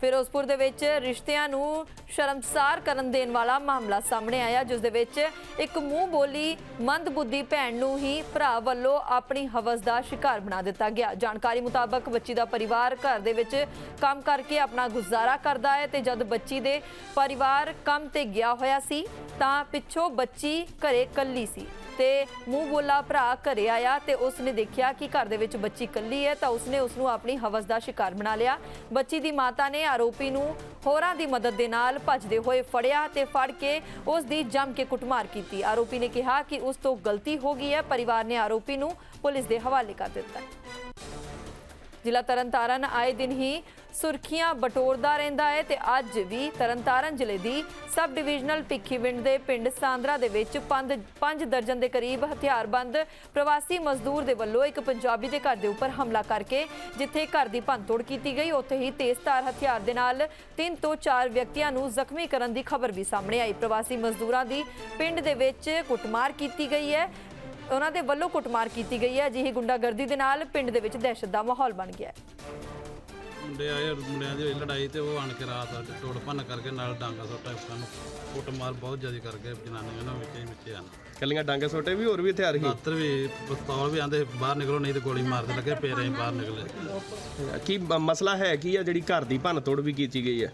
ਫਿਰੋਜ਼ਪੁਰ ਦੇ ਵਿੱਚ ਰਿਸ਼ਤਿਆਂ ਨੂੰ ਸ਼ਰਮਸਾਰ ਕਰਨ ਦੇਣ ਵਾਲਾ ਮਾਮਲਾ ਸਾਹਮਣੇ ਆਇਆ, ਜਿਸ ਦੇ ਵਿੱਚ ਇੱਕ ਮੂੰਹ ਬੋਲੀ ਮੰਦਬੁੱਧੀ ਭੈਣ ਨੂੰ ਹੀ ਭਰਾ ਵੱਲੋਂ ਆਪਣੀ ਹਵਸ ਦਾ ਸ਼ਿਕਾਰ ਬਣਾ ਦਿੱਤਾ ਗਿਆ। ਜਾਣਕਾਰੀ ਮੁਤਾਬਕ ਬੱਚੀ ਦਾ ਪਰਿਵਾਰ ਘਰ ਦੇ ਵਿੱਚ ਕੰਮ ਕਰਕੇ ਆਪਣਾ ਗੁਜ਼ਾਰਾ ਕਰਦਾ ਹੈ ਤੇ ਜਦ ਬੱਚੀ ਦੇ ਪਰਿਵਾਰ ਕੰਮ ਤੇ ਗਿਆ ਹੋਇਆ ਸੀ, ਤਾਂ ਪਿੱਛੋਂ ਬੱਚੀ ਘਰੇ ਕੱਲੀ ਸੀ ਤੇ ਮੂੰਹ ਬੋਲਾ ਭਰਾ ਘਰੇ ਆਇਆ ਤੇ ਉਸਨੇ ਦੇਖਿਆ ਕਿ ਘਰ ਦੇ ਵਿੱਚ ਬੱਚੀ ਇਕੱਲੀ ਹੈ, ਤਾਂ ਉਸਨੇ ਉਸ ਨੂੰ ਆਪਣੀ ਹਵਸ ਦਾ ਸ਼ਿਕਾਰ ਬਣਾ ਲਿਆ। ਬੱਚੀ ਦੀ ਮਾਤਾ ਨੇ ਆਰੋਪੀ ਨੂੰ ਹੋਰਾਂ ਦੀ ਮਦਦ ਦੇ ਨਾਲ ਭੱਜਦੇ ਹੋਏ ਫੜਿਆ ਤੇ ਫੜ ਕੇ ਉਸ ਦੀ ਜੰਮ ਕੇ ਕੁੱਟਮਾਰ ਕੀਤੀ। ਆਰੋਪੀ ਨੇ ਕਿਹਾ ਕਿ ਉਸ ਤੋਂ ਗਲਤੀ ਹੋ ਗਈ ਹੈ। ਪਰਿਵਾਰ ਨੇ ਆਰੋਪੀ ਨੂੰ ਪੁਲਿਸ ਦੇ ਹਵਾਲੇ ਕਰ ਦਿੱਤਾ। ਜ਼ਿਲ੍ਹਾ ਤਰਨਤਾਰਨ ਆਏ ਦਿਨ ਹੀ ਸੁਰਖੀਆਂ ਬਟੋਰਦਾ ਰਹਿੰਦਾ ਹੈ ਤੇ ਅੱਜ ਵੀ ਤਰਨਤਾਰਨ ਜ਼ਿਲ੍ਹੇ ਦੀ ਸਬ ਡਿਵੀਜ਼ਨਲ ਭਿੱਖੀਵਿੰਡ ਦੇ ਪਿੰਡ ਸਾਂਦਰਾ ਦੇ ਵਿੱਚ ਪੰਜ ਪੰਜ ਦਰਜਨ ਦੇ ਕਰੀਬ ਹਥਿਆਰਬੰਦ ਪ੍ਰਵਾਸੀ ਮਜ਼ਦੂਰ ਦੇ ਵੱਲੋਂ ਇੱਕ ਪੰਜਾਬੀ ਦੇ ਘਰ ਦੇ ਉੱਪਰ ਹਮਲਾ ਕਰਕੇ ਜਿੱਥੇ ਘਰ ਦੀ ਭੰਨਤੋੜ ਕੀਤੀ ਗਈ, ਉੱਥੇ ਹੀ ਤੇਜ਼ਧਾਰ ਹਥਿਆਰ ਦੇ ਨਾਲ ਤਿੰਨ ਤੋਂ ਚਾਰ ਵਿਅਕਤੀਆਂ ਨੂੰ ਜ਼ਖਮੀ ਕਰਨ ਦੀ ਖਬਰ ਵੀ ਸਾਹਮਣੇ ਆਈ। ਪ੍ਰਵਾਸੀ ਮਜ਼ਦੂਰਾਂ ਦੀ ਪਿੰਡ ਦੇ ਵਿੱਚ ਕੁੱਟਮਾਰ ਕੀਤੀ ਗਈ ਹੈ। ਉਹਨਾਂ ਦੇ ਵੱਲੋਂ ਕੁੱਟਮਾਰ ਕੀਤੀ ਗਈ ਹੈ। ਅਜਿਹੀ ਗੁੰਡਾਗਰਦੀ ਦੇ ਨਾਲ ਪਿੰਡ ਦੇ ਵਿੱਚ ਦਹਿਸ਼ਤ ਦਾ ਮਾਹੌਲ ਬਣ ਗਿਆ ਹੈ। ਮੁੰਡੇ ਆਏ ਮੁੰਡਿਆਂ ਦੀ ਹੋਈ ਲੜਾਈ ਤੇ ਉਹ ਆਣ ਕੇ ਰਾਤ ਤੋੜ ਭੰਨ ਕਰਕੇ ਨਾਲ ਡਾਂਗਾ ਸੋਟਾ ਸਾਨੂੰ ਕੁੱਟਮਾਰ ਬਹੁਤ ਜ਼ਿਆਦਾ ਕਰਕੇ ਜਨਾਨੀਆਂ ਨੂੰ ਵਿੱਚੇ ਹੀ ਵਿੱਚੇ ਆਣ ਕੱਲੀਆਂ ਡਾਂਗੇ ਸੋਟੇ ਵੀ ਹੋਰ ਵੀ ਹਥਿਆਰ ਸੀ? ਦਾਤਰ ਵੀ ਪਿਸਤੌਲ ਵੀ ਆਂਦੇ ਬਾਹਰ ਨਿਕਲੋ ਨਹੀਂ ਤੇ ਗੋਲੀ ਮਾਰਦੇ ਲੱਗੇ ਅਸੀਂ ਬਾਹਰ ਨਿਕਲੇ। ਕੀ ਮਸਲਾ ਹੈ ਕੀ ਆ ਜਿਹੜੀ ਘਰ ਦੀ ਭੰਨ ਤੋੜ ਵੀ ਕੀਤੀ ਗਈ ਹੈ?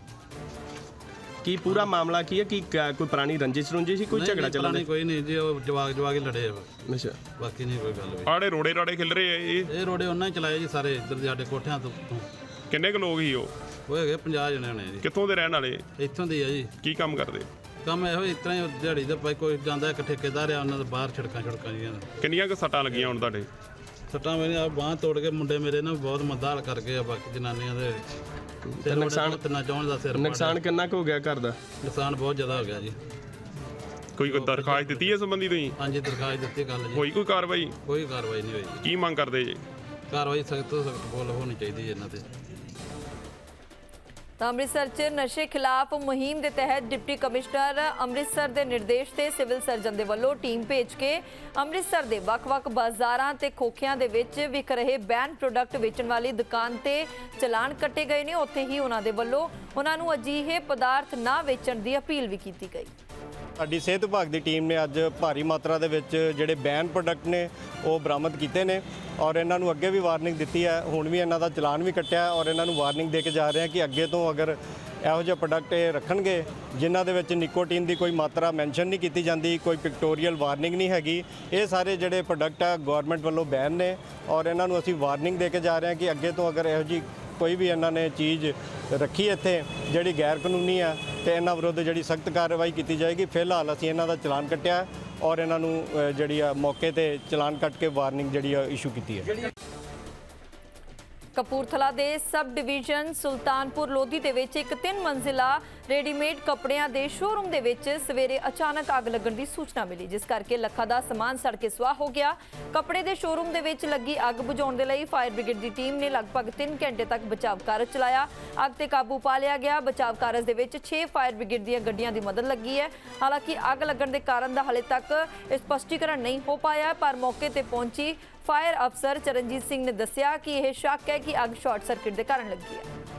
ਕੀ ਪੂਰਾ ਮਾਮਲਾ ਕੀ ਹੈ? ਕੀ ਕ- ਕੋਈ ਪੁਰਾਣੀ ਰੰਜਿਸ਼ ਰੁੰਜੀ ਸੀ ਕੋਈ ਨਹੀਂ, ਝਗੜਾ ਨਹੀਂ, ਚੱਲਦਾ? ਪੁਰਾਣੀ ਕੋਈ ਨਹੀਂ ਜੀ ਉਹ ਜਵਾਗ ਜਵਾਗ ਹੀ ਲੜੇ ਆ ਅੱਛਾ। ਬਾਕੀ ਨਹੀਂ ਕੋਈ ਗੱਲ ਵੀ। ਆੜੇ ਰੋੜੇ ਰਾੜੇ ਖਿਲ ਰਹੇ ਆ ਇਹ? ਇਹ ਰੋੜੇ ਉਹਨਾਂ ਹੀ ਚਲਾਏ ਜੀ ਸਾਰੇ ਇੱਧਰ ਦੇ ਸਾਡੇ ਕੋਠਿਆਂ ਤੋਂ ਤੋਂ। ਕਿੰਨੇ ਕੁ ਲੋਕ ਹੀ ਉਹ? ਉਹ ਹੈਗੇ 50 ਜਣੇ ਨੇ ਜੀ। ਕਿੱਥੋਂ ਦੇ ਰਹਿਣ ਵਾਲੇ? ਇੱਥੋਂ ਦੇ ਆ ਜੀ। ਕੀ ਕੰਮ ਕਰਦੇ? ਕੰਮ ਇਹੋ ਇਸ ਤਰ੍ਹਾਂ ਹੀ ਦਿਹਾੜੀ ਦਾ ਭਾਈ ਕੋਈ ਜਾਂਦਾ ਇੱਕ ਠੇਕੇਦਾਰ ਆ ਉਹਨਾਂ ਦੇ ਬਾਹਰ ਛੜਕਾਂ ਛੜਕਾਂ ਜੀਆਂ ਕਿੰਨੀਆਂ ਕੁ ਸੱਟਾਂ ਲੱਗੀਆਂ ਹੁਣ ਤੁਹਾਡੇ? ਸੱਟਾਂ ਮੇਰੇ ਆ ਬਾਹ ਤੋੜ ਕੇ ਮੁੰਡੇ ਮੇਰੇ ਨਾਲ ਬਹੁਤ ਮੰਦਾ ਹਾਲ ਕਰ ਗਏ ਆ ਬਾਕੀ ਜਨਾਨੀਆਂ ਦੇ। ਤੇ ਨੁਕਸਾਨ ਤਿੰਨਾਂ ਚੌਂ ਦਾ ਸਿਰ ਨੁਕਸਾਨ ਕਿੰਨਾ ਕੁ ਹੋ ਗਿਆ ਘਰ ਦਾ? ਨੁਕਸਾਨ ਬਹੁਤ ਜ਼ਿਆਦਾ ਹੋ ਗਿਆ ਜੀ। ਕੋਈ ਕੋਈ ਦਰਖਾਸਤ ਦਿੱਤੀ ਹੈ ਸੰਬੰਧੀ ਤੁਸੀਂ? ਹਾਂਜੀ ਦਰਖਾਸਤ ਦਿੱਤੀ ਗੱਲ ਜੀ। ਹੋਈ ਕੋਈ ਕਾਰਵਾਈ? ਕੋਈ ਕਾਰਵਾਈ ਨਹੀਂ ਹੋਈ। ਕੀ ਮੰਗ ਕਰਦੇ ਜੀ? ਕਾਰਵਾਈ ਸਖਤ ਤੋਂ ਸਖਤ ਬੋਲ ਹੋਣੀ ਚਾਹੀਦੀ ਹੈ ਇਹਨਾਂ ਤੇ। ਤਾਂ ਅੰਮ੍ਰਿਤਸਰ 'ਚ ਨਸ਼ੇ ਖਿਲਾਫ ਮੁਹਿੰਮ ਦੇ ਤਹਿਤ ਡਿਪਟੀ ਕਮਿਸ਼ਨਰ ਅੰਮ੍ਰਿਤਸਰ ਦੇ ਨਿਰਦੇਸ਼ ਤੇ ਸਿਵਲ ਸਰਜਨ ਦੇ ਵੱਲੋਂ ਟੀਮ ਭੇਜ ਕੇ ਅੰਮ੍ਰਿਤਸਰ ਦੇ ਵੱਖ-ਵੱਖ ਬਾਜ਼ਾਰਾਂ ਤੇ ਖੋਖਿਆਂ ਦੇ ਵਿੱਚ ਵਿਕ ਰਹੇ ਬੈਨ ਪ੍ਰੋਡਕਟ ਵੇਚਣ ਵਾਲੀ ਦੁਕਾਨ ਤੇ ਚਲਾਨ ਕੱਟੇ ਗਏ ਨੇ। ਉੱਥੇ ਹੀ ਉਹਨਾਂ ਦੇ ਵੱਲੋਂ ਉਹਨਾਂ ਨੂੰ ਅਜਿਹੇ ਪਦਾਰਥ ਨਾ ਵੇਚਣ ਦੀ ਅਪੀਲ ਵੀ ਕੀਤੀ ਗਈ। ਸਾਡੀ ਸਿਹਤ ਵਿਭਾਗ ਦੀ ਟੀਮ ਨੇ ਅੱਜ ਭਾਰੀ ਮਾਤਰਾ ਦੇ ਵਿੱਚ ਜਿਹੜੇ ਬੈਨ ਪ੍ਰੋਡਕਟ ਨੇ, ਉਹ ਬਰਾਮਦ ਕੀਤੇ ਨੇ ਔਰ ਇਹਨਾਂ ਨੂੰ ਅੱਗੇ ਵੀ ਵਾਰਨਿੰਗ ਦਿੱਤੀ ਹੈ। ਹੁਣ ਵੀ ਇਹਨਾਂ ਦਾ ਚਲਾਨ ਵੀ ਕੱਟਿਆ ਔਰ ਇਹਨਾਂ ਨੂੰ ਵਾਰਨਿੰਗ ਦੇ ਕੇ ਜਾ ਰਹੇ ਹਾਂ ਕਿ ਅੱਗੇ ਤੋਂ ਅਗਰ ਇਹੋ ਜਿਹੇ ਪ੍ਰੋਡਕਟ ਇਹ ਰੱਖਣਗੇ, ਜਿਨ੍ਹਾਂ ਦੇ ਵਿੱਚ ਨਿਕੋਟੀਨ ਦੀ ਕੋਈ ਮਾਤਰਾ ਮੈਂਸ਼ਨ ਨਹੀਂ ਕੀਤੀ ਜਾਂਦੀ, ਕੋਈ ਪਿਕਟੋਰੀਅਲ ਵਾਰਨਿੰਗ ਨਹੀਂ ਹੈਗੀ। ਇਹ ਸਾਰੇ ਜਿਹੜੇ ਪ੍ਰੋਡਕਟ ਆ, ਗਵਰਨਮੈਂਟ ਵੱਲੋਂ ਬੈਨ ਨੇ ਔਰ ਇਹਨਾਂ ਨੂੰ ਅਸੀਂ ਵਾਰਨਿੰਗ ਦੇ ਕੇ ਜਾ ਰਹੇ ਹਾਂ ਕਿ ਅੱਗੇ ਤੋਂ ਅਗਰ ਇਹੋ ਜਿਹੀ ਕੋਈ ਵੀ ਇਹਨਾਂ ਨੇ ਚੀਜ਼ ਰੱਖੀ ਇੱਥੇ, ਜਿਹੜੀ ਗੈਰ ਕਾਨੂੰਨੀ ਆ ਤੇ ਇਹਨਾਂ ਵਿਰੁੱਧ ਜਿਹੜੀ ਸਖਤ ਕਾਰਵਾਈ ਕੀਤੀ ਜਾਏਗੀ। ਫਿਲਹਾਲ ਅਸੀਂ ਇਹਨਾਂ ਦਾ ਚਲਾਨ ਕੱਟਿਆ ਔਰ ਇਹਨਾਂ ਨੂੰ ਜਿਹੜੀ ਆ ਮੌਕੇ ਤੇ ਚਲਾਨ ਕੱਟ ਕੇ ਵਾਰਨਿੰਗ ਜਿਹੜੀ ਆ ਇਸ਼ੂ ਕੀਤੀ ਹੈ। ਕਪੂਰਥਲਾ ਦੇ ਸਬ ਡਿਵੀਜ਼ਨ ਸੁਲਤਾਨਪੁਰ ਲੋਧੀ ਦੇ ਵਿੱਚ ਇੱਕ ਤਿੰਨ ਮੰਜ਼ਿਲਾ ਰੈਡੀਮੇਡ ਕੱਪੜਿਆਂ ਦੇ ਸ਼ੋਰੂਮ ਦੇ ਵਿੱਚ ਸਵੇਰੇ ਅਚਾਨਕ ਅੱਗ ਲੱਗਣ ਦੀ ਸੂਚਨਾ ਮਿਲੀ, ਜਿਸ ਕਰਕੇ ਲੱਖਾਂ ਦਾ ਸਮਾਨ ਸੜ ਕੇ ਸੁਆਹ ਹੋ ਗਿਆ। ਕੱਪੜੇ ਦੇ ਸ਼ੋਰੂਮ ਦੇ ਵਿੱਚ ਲੱਗੀ ਅੱਗ ਬੁਝਾਉਣ ਦੇ ਲਈ ਫਾਇਰ ਬ੍ਰਿਗੇਡ ਦੀ ਟੀਮ ਨੇ ਲਗਭਗ 3 ਘੰਟੇ ਤੱਕ ਬਚਾਵ ਕਾਰਜ ਚਲਾਇਆ। ਅੱਗ ਤੇ ਕਾਬੂ ਪਾ ਲਿਆ ਗਿਆ। ਬਚਾਵ ਕਾਰਜ ਦੇ ਵਿੱਚ 6 ਫਾਇਰ ਬ੍ਰਿਗੇਡ ਦੀਆਂ ਗੱਡੀਆਂ ਦੀ ਮਦਦ ਲੱਗੀ ਹੈ। ਹਾਲਾਂਕਿ ਅੱਗ ਲੱਗਣ ਦੇ ਕਾਰਨ ਦਾ ਹਾਲੇ ਤੱਕ ਸਪਸ਼ਟੀਕਰਨ ਨਹੀਂ ਹੋ ਪਾਇਆ, ਪਰ ਮੌਕੇ ਤੇ ਪਹੁੰਚੀ ਫਾਇਰ ਅਫਸਰ ਚਰਨਜੀਤ ਸਿੰਘ ਨੇ ਦੱਸਿਆ ਕਿ ਇਹ ਸ਼ੱਕ ਹੈ ਕਿ ਅੱਗ ਸ਼ਾਰਟ ਸਰਕਟ ਦੇ ਕਾਰਨ ਲੱਗੀ ਹੈ।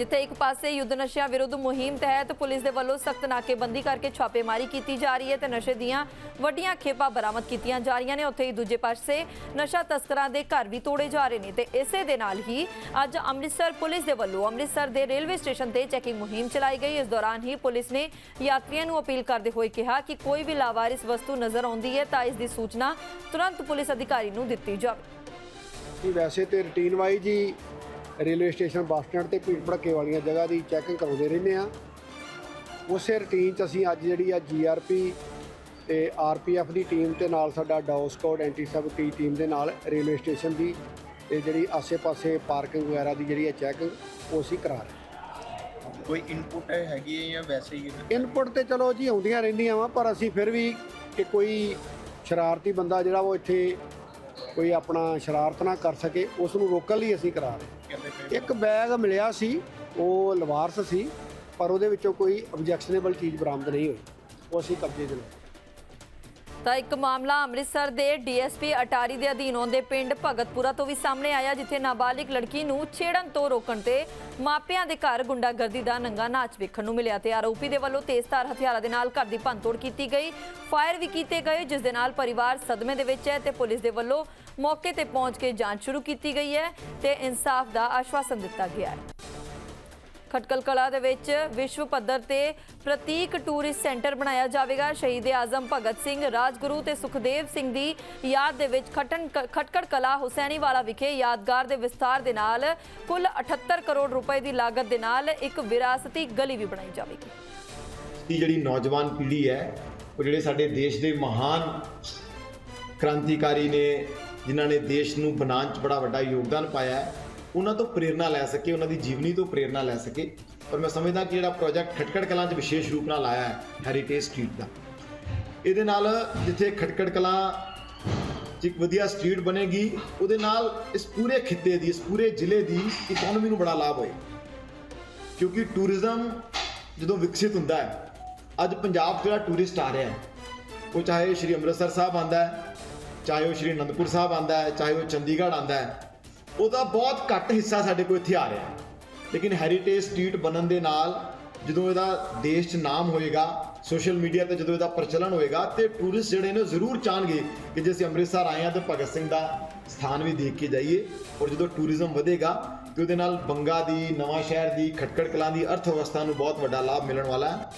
ਜਿੱਥੇ ਇੱਕ ਪਾਸੇ ਯੁੱਧ ਨਸ਼ਿਆਂ ਵਿਰੁੱਧ ਮੁਹਿੰਮ ਤਹਿਤ ਪੁਲਿਸ ਦੇ ਵੱਲੋਂ ਸਖਤ ਨਾਕੇਬੰਦੀ ਕਰਕੇ ਛਾਪੇਮਾਰੀ ਕੀਤੀ ਜਾ ਰਹੀ ਹੈ ਤੇ ਨਸ਼ੇ ਦੀਆਂ ਵੱਡੀਆਂ ਖੇਪਾਂ ਬਰਾਮਦ ਕੀਤੀਆਂ ਜਾ ਰਹੀਆਂ ਨੇ। ਉੱਥੇ ਹੀ ਦੂਜੇ ਪਾਸੇ ਨਸ਼ਾ ਤਸਕਰਾਂ ਦੇ ਘਰ ਵੀ ਤੋੜੇ ਜਾ ਰਹੇ ਨੇ ਤੇ ਇਸੇ ਦੇ ਨਾਲ ਹੀ ਅੱਜ ਅੰਮ੍ਰਿਤਸਰ ਪੁਲਿਸ ਦੇ ਵੱਲੋਂ ਅੰਮ੍ਰਿਤਸਰ ਦੇ ਰੇਲਵੇ ਸਟੇਸ਼ਨ ਤੇ ਚੈਕਿੰਗ ਮੁਹਿੰਮ ਚਲਾਈ ਗਈ। ਇਸ ਦੌਰਾਨ ਹੀ ਪੁਲਿਸ ਨੇ ਯਾਤਰੀਆਂ ਨੂੰ ਅਪੀਲ ਕਰਦੇ ਹੋਏ ਕਿਹਾ ਕਿ ਕੋਈ ਵੀ ਲਾਵਾਰਿਸ ਵਸਤੂ ਨਜ਼ਰ ਆਉਂਦੀ ਹੈ ਤਾਂ ਇਸ ਦੀ ਸੂਚਨਾ ਤੁਰੰਤ ਪੁਲਿਸ ਅਧਿਕਾਰੀ ਨੂੰ ਦਿੱਤੀ ਜਾਵੇ। ਵੈਸੇ ਤੇ ਰੂਟੀਨ ਵਾਈਜ਼ ਹੀ ਰੇਲਵੇ ਸਟੇਸ਼ਨ ਬੱਸ ਸਟੈਂਡ ਤੇ ਭੀੜ ਭੜੱਕੇ ਵਾਲੀਆਂ ਜਗ੍ਹਾ ਦੀ ਚੈਕਿੰਗ ਕਰਾਉਂਦੇ ਰਹਿੰਦੇ ਆ ਉਸੇ ਰੂਟੀਨ 'ਚ ਅਸੀਂ ਅੱਜ ਜਿਹੜੀ ਆ ਜੀਆਰਪੀ ਤੇ ਆਰਪੀਐਫ ਦੀ ਟੀਮ ਤੇ ਨਾਲ ਸਾਡਾ dog squad anti sabotage team ਦੇ ਨਾਲ ਰੇਲਵੇ ਸਟੇਸ਼ਨ ਦੀ ਤੇ ਜਿਹੜੀ ਆਸੇ-ਪਾਸੇ ਪਾਰਕਿੰਗ ਵਗੈਰਾ ਦੀ ਜਿਹੜੀ ਹੈ ਚੈਕਿੰਗ ਉਹ ਅਸੀਂ ਕਰਾ ਰਹੇ ਕੋਈ ਇਨਪੁਟ ਹੈਗੀ ਹੈ ਜਾਂ ਵੈਸੇ ਹੀ ਇਨਪੁਟ ਤੇ ਚਲੋ ਜੀ ਆਉਂਦੀਆਂ ਰਹਿੰਦੀਆਂ ਵਾ ਪਰ ਅਸੀਂ ਫਿਰ ਵੀ ਕਿ ਕੋਈ ਸ਼ਰਾਰਤੀ ਬੰਦਾ ਜਿਹੜਾ ਉਹ ਇੱਥੇ ਕੋਈ ਆਪਣਾ ਸ਼ਰਾਰਤ ਨਾ ਕਰ ਸਕੇ ਉਸ ਨੂੰ ਰੋਕਣ ਲਈ ਅਸੀਂ ਕਰਾ ਰਹੇ ਹਾਂ। ਇੱਕ ਬੈਗ ਮਿਲਿਆ ਸੀ, ਉਹ ਲਵਾਰਸ ਸੀ, ਪਰ ਉਹਦੇ ਵਿੱਚੋਂ ਕੋਈ ਆਬਜੈਕਸ਼ਨੇਬਲ ਚੀਜ਼ ਬਰਾਮਦ ਨਹੀਂ ਹੋਈ ਉਹ ਅਸੀਂ ਕਬਜ਼ੇ 'ਚ ਲਿਆ ਤਾਂ ਇੱਕ ਮਾਮਲਾ ਅੰਮ੍ਰਿਤਸਰ ਦੇ ਡੀਐਸਪੀ ਅਟਾਰੀ ਦੇ ਅਧੀਨ ਆਉਂਦੇ ਪਿੰਡ ਭਗਤਪੁਰਾ ਤੋਂ ਵੀ ਸਾਹਮਣੇ ਆਇਆ, ਜਿੱਥੇ ਨਾਬਾਲਿਗ ਲੜਕੀ ਨੂੰ ਛੇੜਨ ਤੋਂ ਰੋਕਣ ਤੇ ਮਾਪਿਆਂ ਦੇ ਘਰ ਗੁੰਡਾਗਰਦੀ ਦਾ ਨੰਗਾ ਨਾਚ ਵੇਖਣ ਨੂੰ ਮਿਲਿਆ ਤੇ ਆਰੋਪੀ ਦੇ ਵੱਲੋਂ ਤੇਜ਼ਧਾਰ ਹਥਿਆਰਾਂ ਦੇ ਨਾਲ ਘਰ ਦੀ ਭੰਨਤੋੜ ਕੀਤੀ ਗਈ ਫਾਇਰ ਵੀ ਕੀਤੇ ਗਏ, ਜਿਸ ਦੇ ਨਾਲ ਪਰਿਵਾਰ ਸਦਮੇ ਦੇ ਵਿੱਚ ਹੈ ਤੇ ਪੁਲਿਸ ਦੇ ਵੱਲੋਂ ਮੌਕੇ ਤੇ ਪਹੁੰਚ ਕੇ ਜਾਂਚ ਸ਼ੁਰੂ ਕੀਤੀ ਗਈ ਹੈ ਤੇ ਇਨਸਾਫ ਦਾ ਆਸ਼ਵਾਸਨ ਦਿੱਤਾ ਗਿਆ ਹੈ। ਖਟਕਲ ਕਲਾ ਦੇ ਵਿੱਚ ਵਿਸ਼ਵ ਪੱਧਰ ਤੇ ਪ੍ਰਤੀਕ ਟੂਰਿਸਟ ਸੈਂਟਰ ਬਣਾਇਆ ਜਾਵੇਗਾ। ਸ਼ਹੀਦ ਆਜ਼ਮ ਭਗਤ ਸਿੰਘ, ਰਾਜਗੁਰੂ ਤੇ ਸੁਖਦੇਵ ਸਿੰਘ ਦੀ ਯਾਦ ਦੇ ਵਿੱਚ ਖਟਨ ਖਟਕੜ ਕਲਾ ਹੁਸੈਨੀਵਾਲਾ ਵਿਖੇ ਯਾਦਗਾਰ ਦੇ ਵਿਸਤਾਰ ਦੇ ਨਾਲ ਕੁੱਲ 78 ਕਰੋੜ ਰੁਪਏ ਦੀ ਲਾਗਤ ਦੇ ਨਾਲ ਇੱਕ ਵਿਰਾਸਤੀ ਗਲੀ ਵੀ ਬਣਾਈ ਜਾਵੇਗੀ। ਦੀ ਜਿਹੜੀ ਨੌਜਵਾਨ ਪੀੜ੍ਹੀ ਹੈ, ਉਹ ਜਿਹੜੇ ਸਾਡੇ ਦੇਸ਼ ਦੇ ਮਹਾਨ ਕ੍ਰਾਂਤੀਕਾਰੀ ਨੇ ਜਿਨ੍ਹਾਂ ਨੇ ਦੇਸ਼ ਨੂੰ ਬਣਾਉਣ 'ਚ ਬੜਾ ਵੱਡਾ ਯੋਗਦਾਨ ਪਾਇਆ ਹੈ, ਉਹਨਾਂ ਤੋਂ ਪ੍ਰੇਰਣਾ ਲੈ ਸਕੇ, ਉਹਨਾਂ ਦੀ ਜੀਵਨੀ ਤੋਂ ਪ੍ਰੇਰਣਾ ਲੈ ਸਕੇ। ਪਰ ਮੈਂ ਸਮਝਦਾ ਕਿ ਜਿਹੜਾ ਪ੍ਰੋਜੈਕਟ ਖਟਕੜ ਕਲਾਂ 'ਚ ਵਿਸ਼ੇਸ਼ ਰੂਪ ਨਾਲ ਆਇਆ ਹੈ ਹੈਰੀਟੇਜ ਸਟਰੀਟ ਦਾ। ਇਹਦੇ ਨਾਲ ਜਿੱਥੇ ਖਟਕੜ ਕਲਾਂ 'ਚ ਇੱਕ ਵਧੀਆ ਸਟਰੀਟ ਬਣੇਗੀ, ਉਹਦੇ ਨਾਲ ਇਸ ਪੂਰੇ ਖਿੱਤੇ ਦੀ, ਇਸ ਪੂਰੇ ਜ਼ਿਲ੍ਹੇ ਦੀ ਇਕਨੋਮੀ ਨੂੰ ਬੜਾ ਲਾਭ ਹੋਏ ਕਿਉਂਕਿ ਟੂਰਿਜ਼ਮ ਜਦੋਂ ਵਿਕਸਿਤ ਹੁੰਦਾ ਹੈ, ਅੱਜ ਪੰਜਾਬ ਜਿਹੜਾ ਟੂਰਿਸਟ ਆ ਰਿਹਾ ਹੈ, ਉਹ ਚਾਹੇ ਸ਼੍ਰੀ ਅੰਮ੍ਰਿਤਸਰ ਸਾਹਿਬ ਆਂਦਾ ਹੈ ਚਾਹੇ ਉਹ ਸ਼੍ਰੀ ਅਨੰਦਪੁਰ ਸਾਹਿਬ ਆਂਦਾ ਹੈ, ਚਾਹੇ ਉਹ ਚੰਡੀਗੜ੍ਹ ਆਂਦਾ ਹੈ, ਉਹਦਾ ਬਹੁਤ ਘੱਟ ਹਿੱਸਾ ਸਾਡੇ ਕੋਲ ਇੱਥੇ ਆ ਰਿਹਾ ਹੈ। ਲੇਕਿਨ ਹੈਰੀਟੇਜ ਸਟਰੀਟ ਬਣਨ ਦੇ ਨਾਲ ਜਦੋਂ ਇਹਦਾ ਦੇਸ਼ 'ਚ ਨਾਮ ਹੋਏਗਾ ਸੋਸ਼ਲ ਮੀਡੀਆ ਤੇ ਜਦੋਂ ਇਹਦਾ ਪ੍ਰਚਲਨ ਹੋਏਗਾ, ਤੇ ਟੂਰਿਸਟ ਜਿਹੜੇ ਨੇ ਉਹ ਜ਼ਰੂਰ ਚਾਹਣਗੇ ਕਿ ਜੇ ਅਸੀਂ ਅੰਮ੍ਰਿਤਸਰ ਆਏ ਹਾਂ, ਤੇ ਭਗਤ ਸਿੰਘ ਦਾ ਸਥਾਨ ਵੀ ਦੇਖ ਕੇ ਜਾਈਏ ਔਰ ਜਦੋਂ ਟੂਰਿਜ਼ਮ ਵਧੇਗਾ, ਤੇ ਉਹਦੇ ਨਾਲ ਬੰਗਾ ਦੀ ਨਵਾਂ ਸ਼ਹਿਰ ਦੀ, ਖਟਕੜ ਕਲਾਂ ਦੀ ਅਰਥ ਵਿਵਸਥਾ ਨੂੰ ਬਹੁਤ ਵੱਡਾ ਲਾਭ ਮਿਲਣ ਵਾਲਾ ਹੈ।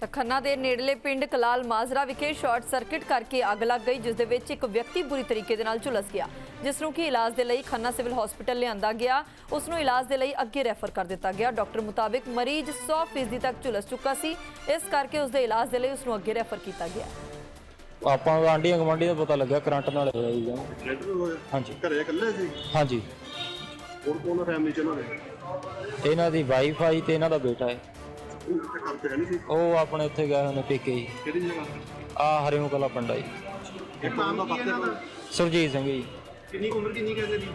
ਤਾਂ ਖੰਨਾ ਦੇ ਨੇੜਲੇ ਪਿੰਡ ਕਲਾਲ ਮਾਜਰਾ ਵਿਖੇ ਸ਼ਾਰਟ ਸਰਕਟ ਕਰਕੇ ਅੱਗ ਲੱਗ ਗਈ ਜਿਸ ਦੇ ਵਿੱਚ ਇੱਕ ਵਿਅਕਤੀ ਬੁਰੀ ਤਰੀਕੇ ਦੇ ਨਾਲ ਝੁਲਸ ਗਿਆ ਜਿਸ ਨੂੰ ਕਿ ਇਲਾਜ ਦੇ ਲਈ ਖੰਨਾ ਸਿਵਲ ਹਸਪੀਟਲ ਲਿਆਂਦਾ ਗਿਆ। ਉਸ ਨੂੰ ਇਲਾਜ ਦੇ ਲਈ ਅੱਗੇ ਰੈਫਰ ਕਰ ਦਿੱਤਾ ਗਿਆ। ਡਾਕਟਰ ਮੁਤਾਬਿਕ ਮਰੀਜ਼ 100% ਤੱਕ ਝੁਲਸ ਚੁੱਕਾ ਸੀ ਇਸ ਕਰਕੇ ਉਸ ਦੇ ਇਲਾਜ ਦੇ ਲਈ ਉਸ ਨੂੰ ਅੱਗੇ ਰੈਫਰ ਕੀਤਾ ਗਿਆ। ਆਪਾਂ ਆਂਡੀਆਂ ਗਵਾਂਡੀ ਦਾ ਪਤਾ ਲੱਗਾ ਕਰੰਟ ਨਾਲ ਹੋਇਆ ਜੀ। ਹਾਂਜੀ। ਘਰੇ ਇਕੱਲੇ ਸੀ? ਹਾਂਜੀ। ਹੋਰ ਕੋਣ ਫੈਮਿਲੀ ਚ ਉਹਨਾਂ ਦੇ? ਇਹਨਾਂ ਦੀ ਵਾਈਫ ਆਈ ਤੇ ਇਹਨਾਂ ਦਾ ਬੇਟਾ ਹੈ। ਉਹ ਕਿੱਥੇ ਕੰਮ ਤੇ ਹੈ ਨਹੀਂ ਸੀ? ਉਹ ਆਪਣੇ ਉੱਥੇ ਗਏ ਹੋਏ ਨੇ ਪੀਕੇ ਜੀ। ਕਿਹੜੀ ਜਗ੍ਹਾ? ਆ ਹਰਿਓਂ ਕਲਾ ਪਿੰਡ ਜੀ। ਇਹ ਨਾਮ ਦਾ ਇਹਨਾਂ ਦਾ ਸੁਰਜੀਤ ਸਿੰਘ ਜੀ। ਕਿੰਨੀ ਕੁ ਉਮਰ ਕਿੰਨੀ ਕਹਿੰਦੇ ਦੀ?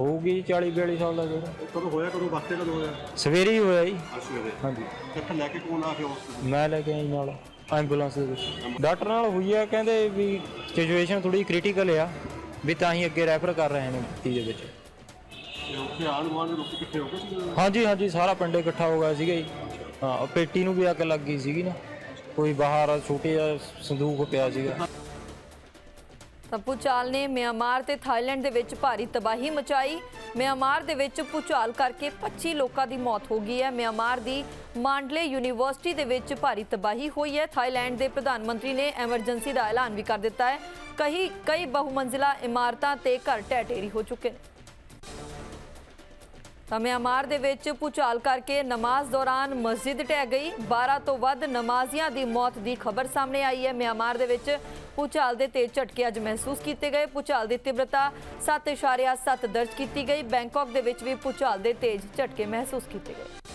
ਹੋਊਗੀ ਜੀ 40 42 ਸਾਲ ਦਾ ਜਿਹੜਾ। ਕਦੋਂ ਹੋਇਆ ਕਦੋਂ ਵਾਸਤੇ ਕਦੋਂ ਹੋਇਆ? ਸਵੇਰੇ ਹੀ ਹੋਇਆ ਜੀ। ਅਸੂ ਦੇ ਹਾਂਜੀ। ਇੱਥੇ ਲੈ ਕੇ ਕੌਣ ਆ ਕੇ ਹਸਪੀਟਲ ਮੈਂ ਲੈ ਕੇ ਆਈ ਨਾਲ ਐਂਬੂਲੈਂਸ ਦੇ ਵਿੱਚ। ਡਾਕਟਰ ਨਾਲ ਹੋਈ ਆ ਕਹਿੰਦੇ ਵੀ ਸਿਚੁਏਸ਼ਨ ਥੋੜੀ ਕ੍ਰਿਟੀਕਲ ਆ ਵੀ ਤਾਂ ਹੀ ਅੱਗੇ ਰੈਫਰ ਕਰ ਰਹੇ ਨੇ ਟੀ ਦੇ ਵਿੱਚ। ਹਾਂਜੀ ਹਾਂਜੀ ਸਾਰਾ ਪਿੰਡ ਇਕੱਠਾ ਹੋ ਗਿਆ ਸੀਗਾ ਜੀ। ਹਾਂ, ਉਹ ਪੇਟੀ ਨੂੰ ਵੀ ਅੱਗ ਲੱਗ ਗਈ ਸੀਗੀ ਨਾ। ਕੋਈ ਬਾਹਰ ਛੋਟੇ ਜਿਹਾ ਸੰਦੂਕ ਪਿਆ ਸੀਗਾ। ਤਾਂ ਭੂਚਾਲ ਨੇ ਮਿਆਂਮਾਰ ਤੇ ਥਾਈਲੈਂਡ ਦੇ ਵਿੱਚ ਭਾਰੀ ਤਬਾਹੀ ਮਚਾਈ। ਮਿਆਂਮਾਰ ਦੇ ਵਿੱਚ ਭੂਚਾਲ ਕਰਕੇ 25 ਲੋਕਾਂ ਦੀ ਮੌਤ ਹੋ ਗਈ ਹੈ। ਮਿਆਂਮਾਰ ਦੀ ਮਾਂਡਲੇ ਯੂਨੀਵਰਸਿਟੀ ਦੇ ਵਿੱਚ ਭਾਰੀ ਤਬਾਹੀ ਹੋਈ ਹੈ। ਥਾਈਲੈਂਡ ਦੇ ਪ੍ਰਧਾਨ ਮੰਤਰੀ ਨੇ ਐਮਰਜੈਂਸੀ ਦਾ ਐਲਾਨ ਵੀ ਕਰ ਦਿੱਤਾ ਹੈ। ਕਈ ਕਈ ਬਹੁਮੰਜ਼ਿਲਾ ਇਮਾਰਤਾਂ ਤੇ ਘਰ ਢਹਿ ਢੇਰੀ ਹੋ ਚੁੱਕੇ ਨੇ। ਤਾਂ ਮਿਆਂਮਾਰ ਦੇ ਵਿੱਚ ਭੂਚਾਲ ਕਰਕੇ ਨਮਾਜ਼ ਦੌਰਾਨ ਮਸਜਿਦ ਢਹਿ ਗਈ। 12 ਤੋਂ ਵੱਧ ਨਮਾਜ਼ੀਆਂ ਦੀ ਮੌਤ ਦੀ ਖਬਰ ਸਾਹਮਣੇ ਆਈ ਹੈ। ਮਿਆਂਮਾਰ ਦੇ ਵਿੱਚ ਭੂਚਾਲ ਦੇ ਤੇਜ਼ ਝਟਕੇ ਅੱਜ ਮਹਿਸੂਸ ਕੀਤੇ ਗਏ। ਭੂਚਾਲ ਦੀ ਤੀਬਰਤਾ 7.7 ਦਰਜ ਕੀਤੀ ਗਈ। ਬੈਂਕਾਕ ਦੇ ਵਿੱਚ ਵੀ ਭੂਚਾਲ ਦੇ ਤੇਜ਼ ਝਟਕੇ ਮਹਿਸੂਸ ਕੀਤੇ ਗਏ।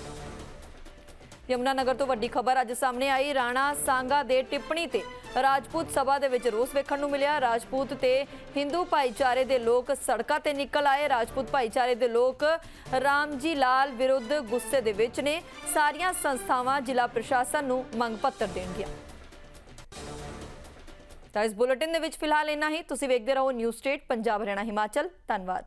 ਯਮੁਨਾ ਨਗਰ ਤੋਂ ਵੱਡੀ ਖਬਰ ਅੱਜ ਸਾਹਮਣੇ ਆਈ। ਰਾਣਾ ਸਾਂਗਾ ਦੇ ਟਿੱਪਣੀ ਤੇ ਰਾਜਪੂਤ ਸਭਾ ਦੇ ਵਿੱਚ ਰੋਸ ਵੇਖਣ ਨੂੰ ਮਿਲਿਆ। ਰਾਜਪੂਤ ਤੇ ਹਿੰਦੂ ਭਾਈਚਾਰੇ ਦੇ ਲੋਕ ਸੜਕਾਂ ਤੇ ਨਿਕਲ ਆਏ। ਰਾਜਪੂਤ ਭਾਈਚਾਰੇ ਦੇ ਲੋਕ ਰਾਮਜੀ ਲਾਲ ਵਿਰੁੱਧ ਗੁੱਸੇ ਦੇ ਵਿੱਚ ਨੇ। ਸਾਰੀਆਂ ਸੰਸਥਾਵਾਂ ਜ਼ਿਲ੍ਹਾ ਪ੍ਰਸ਼ਾਸਨ ਨੂੰ ਮੰਗ ਪੱਤਰ ਦੇਣਗੀਆਂ। ਤਾਂ ਇਸ ਬੁਲੇਟਿਨ ਦੇ ਵਿੱਚ ਫਿਲਹਾਲ ਇੰਨਾ ਹੀ। ਤੁਸੀਂ ਵੇਖਦੇ ਰਹੋ ਨਿਊਜ਼ ਸਟੇਟ, ਪੰਜਾਬ, ਹਰਿਆਣਾ, ਹਿਮਾਚਲ। ਧੰਨਵਾਦ।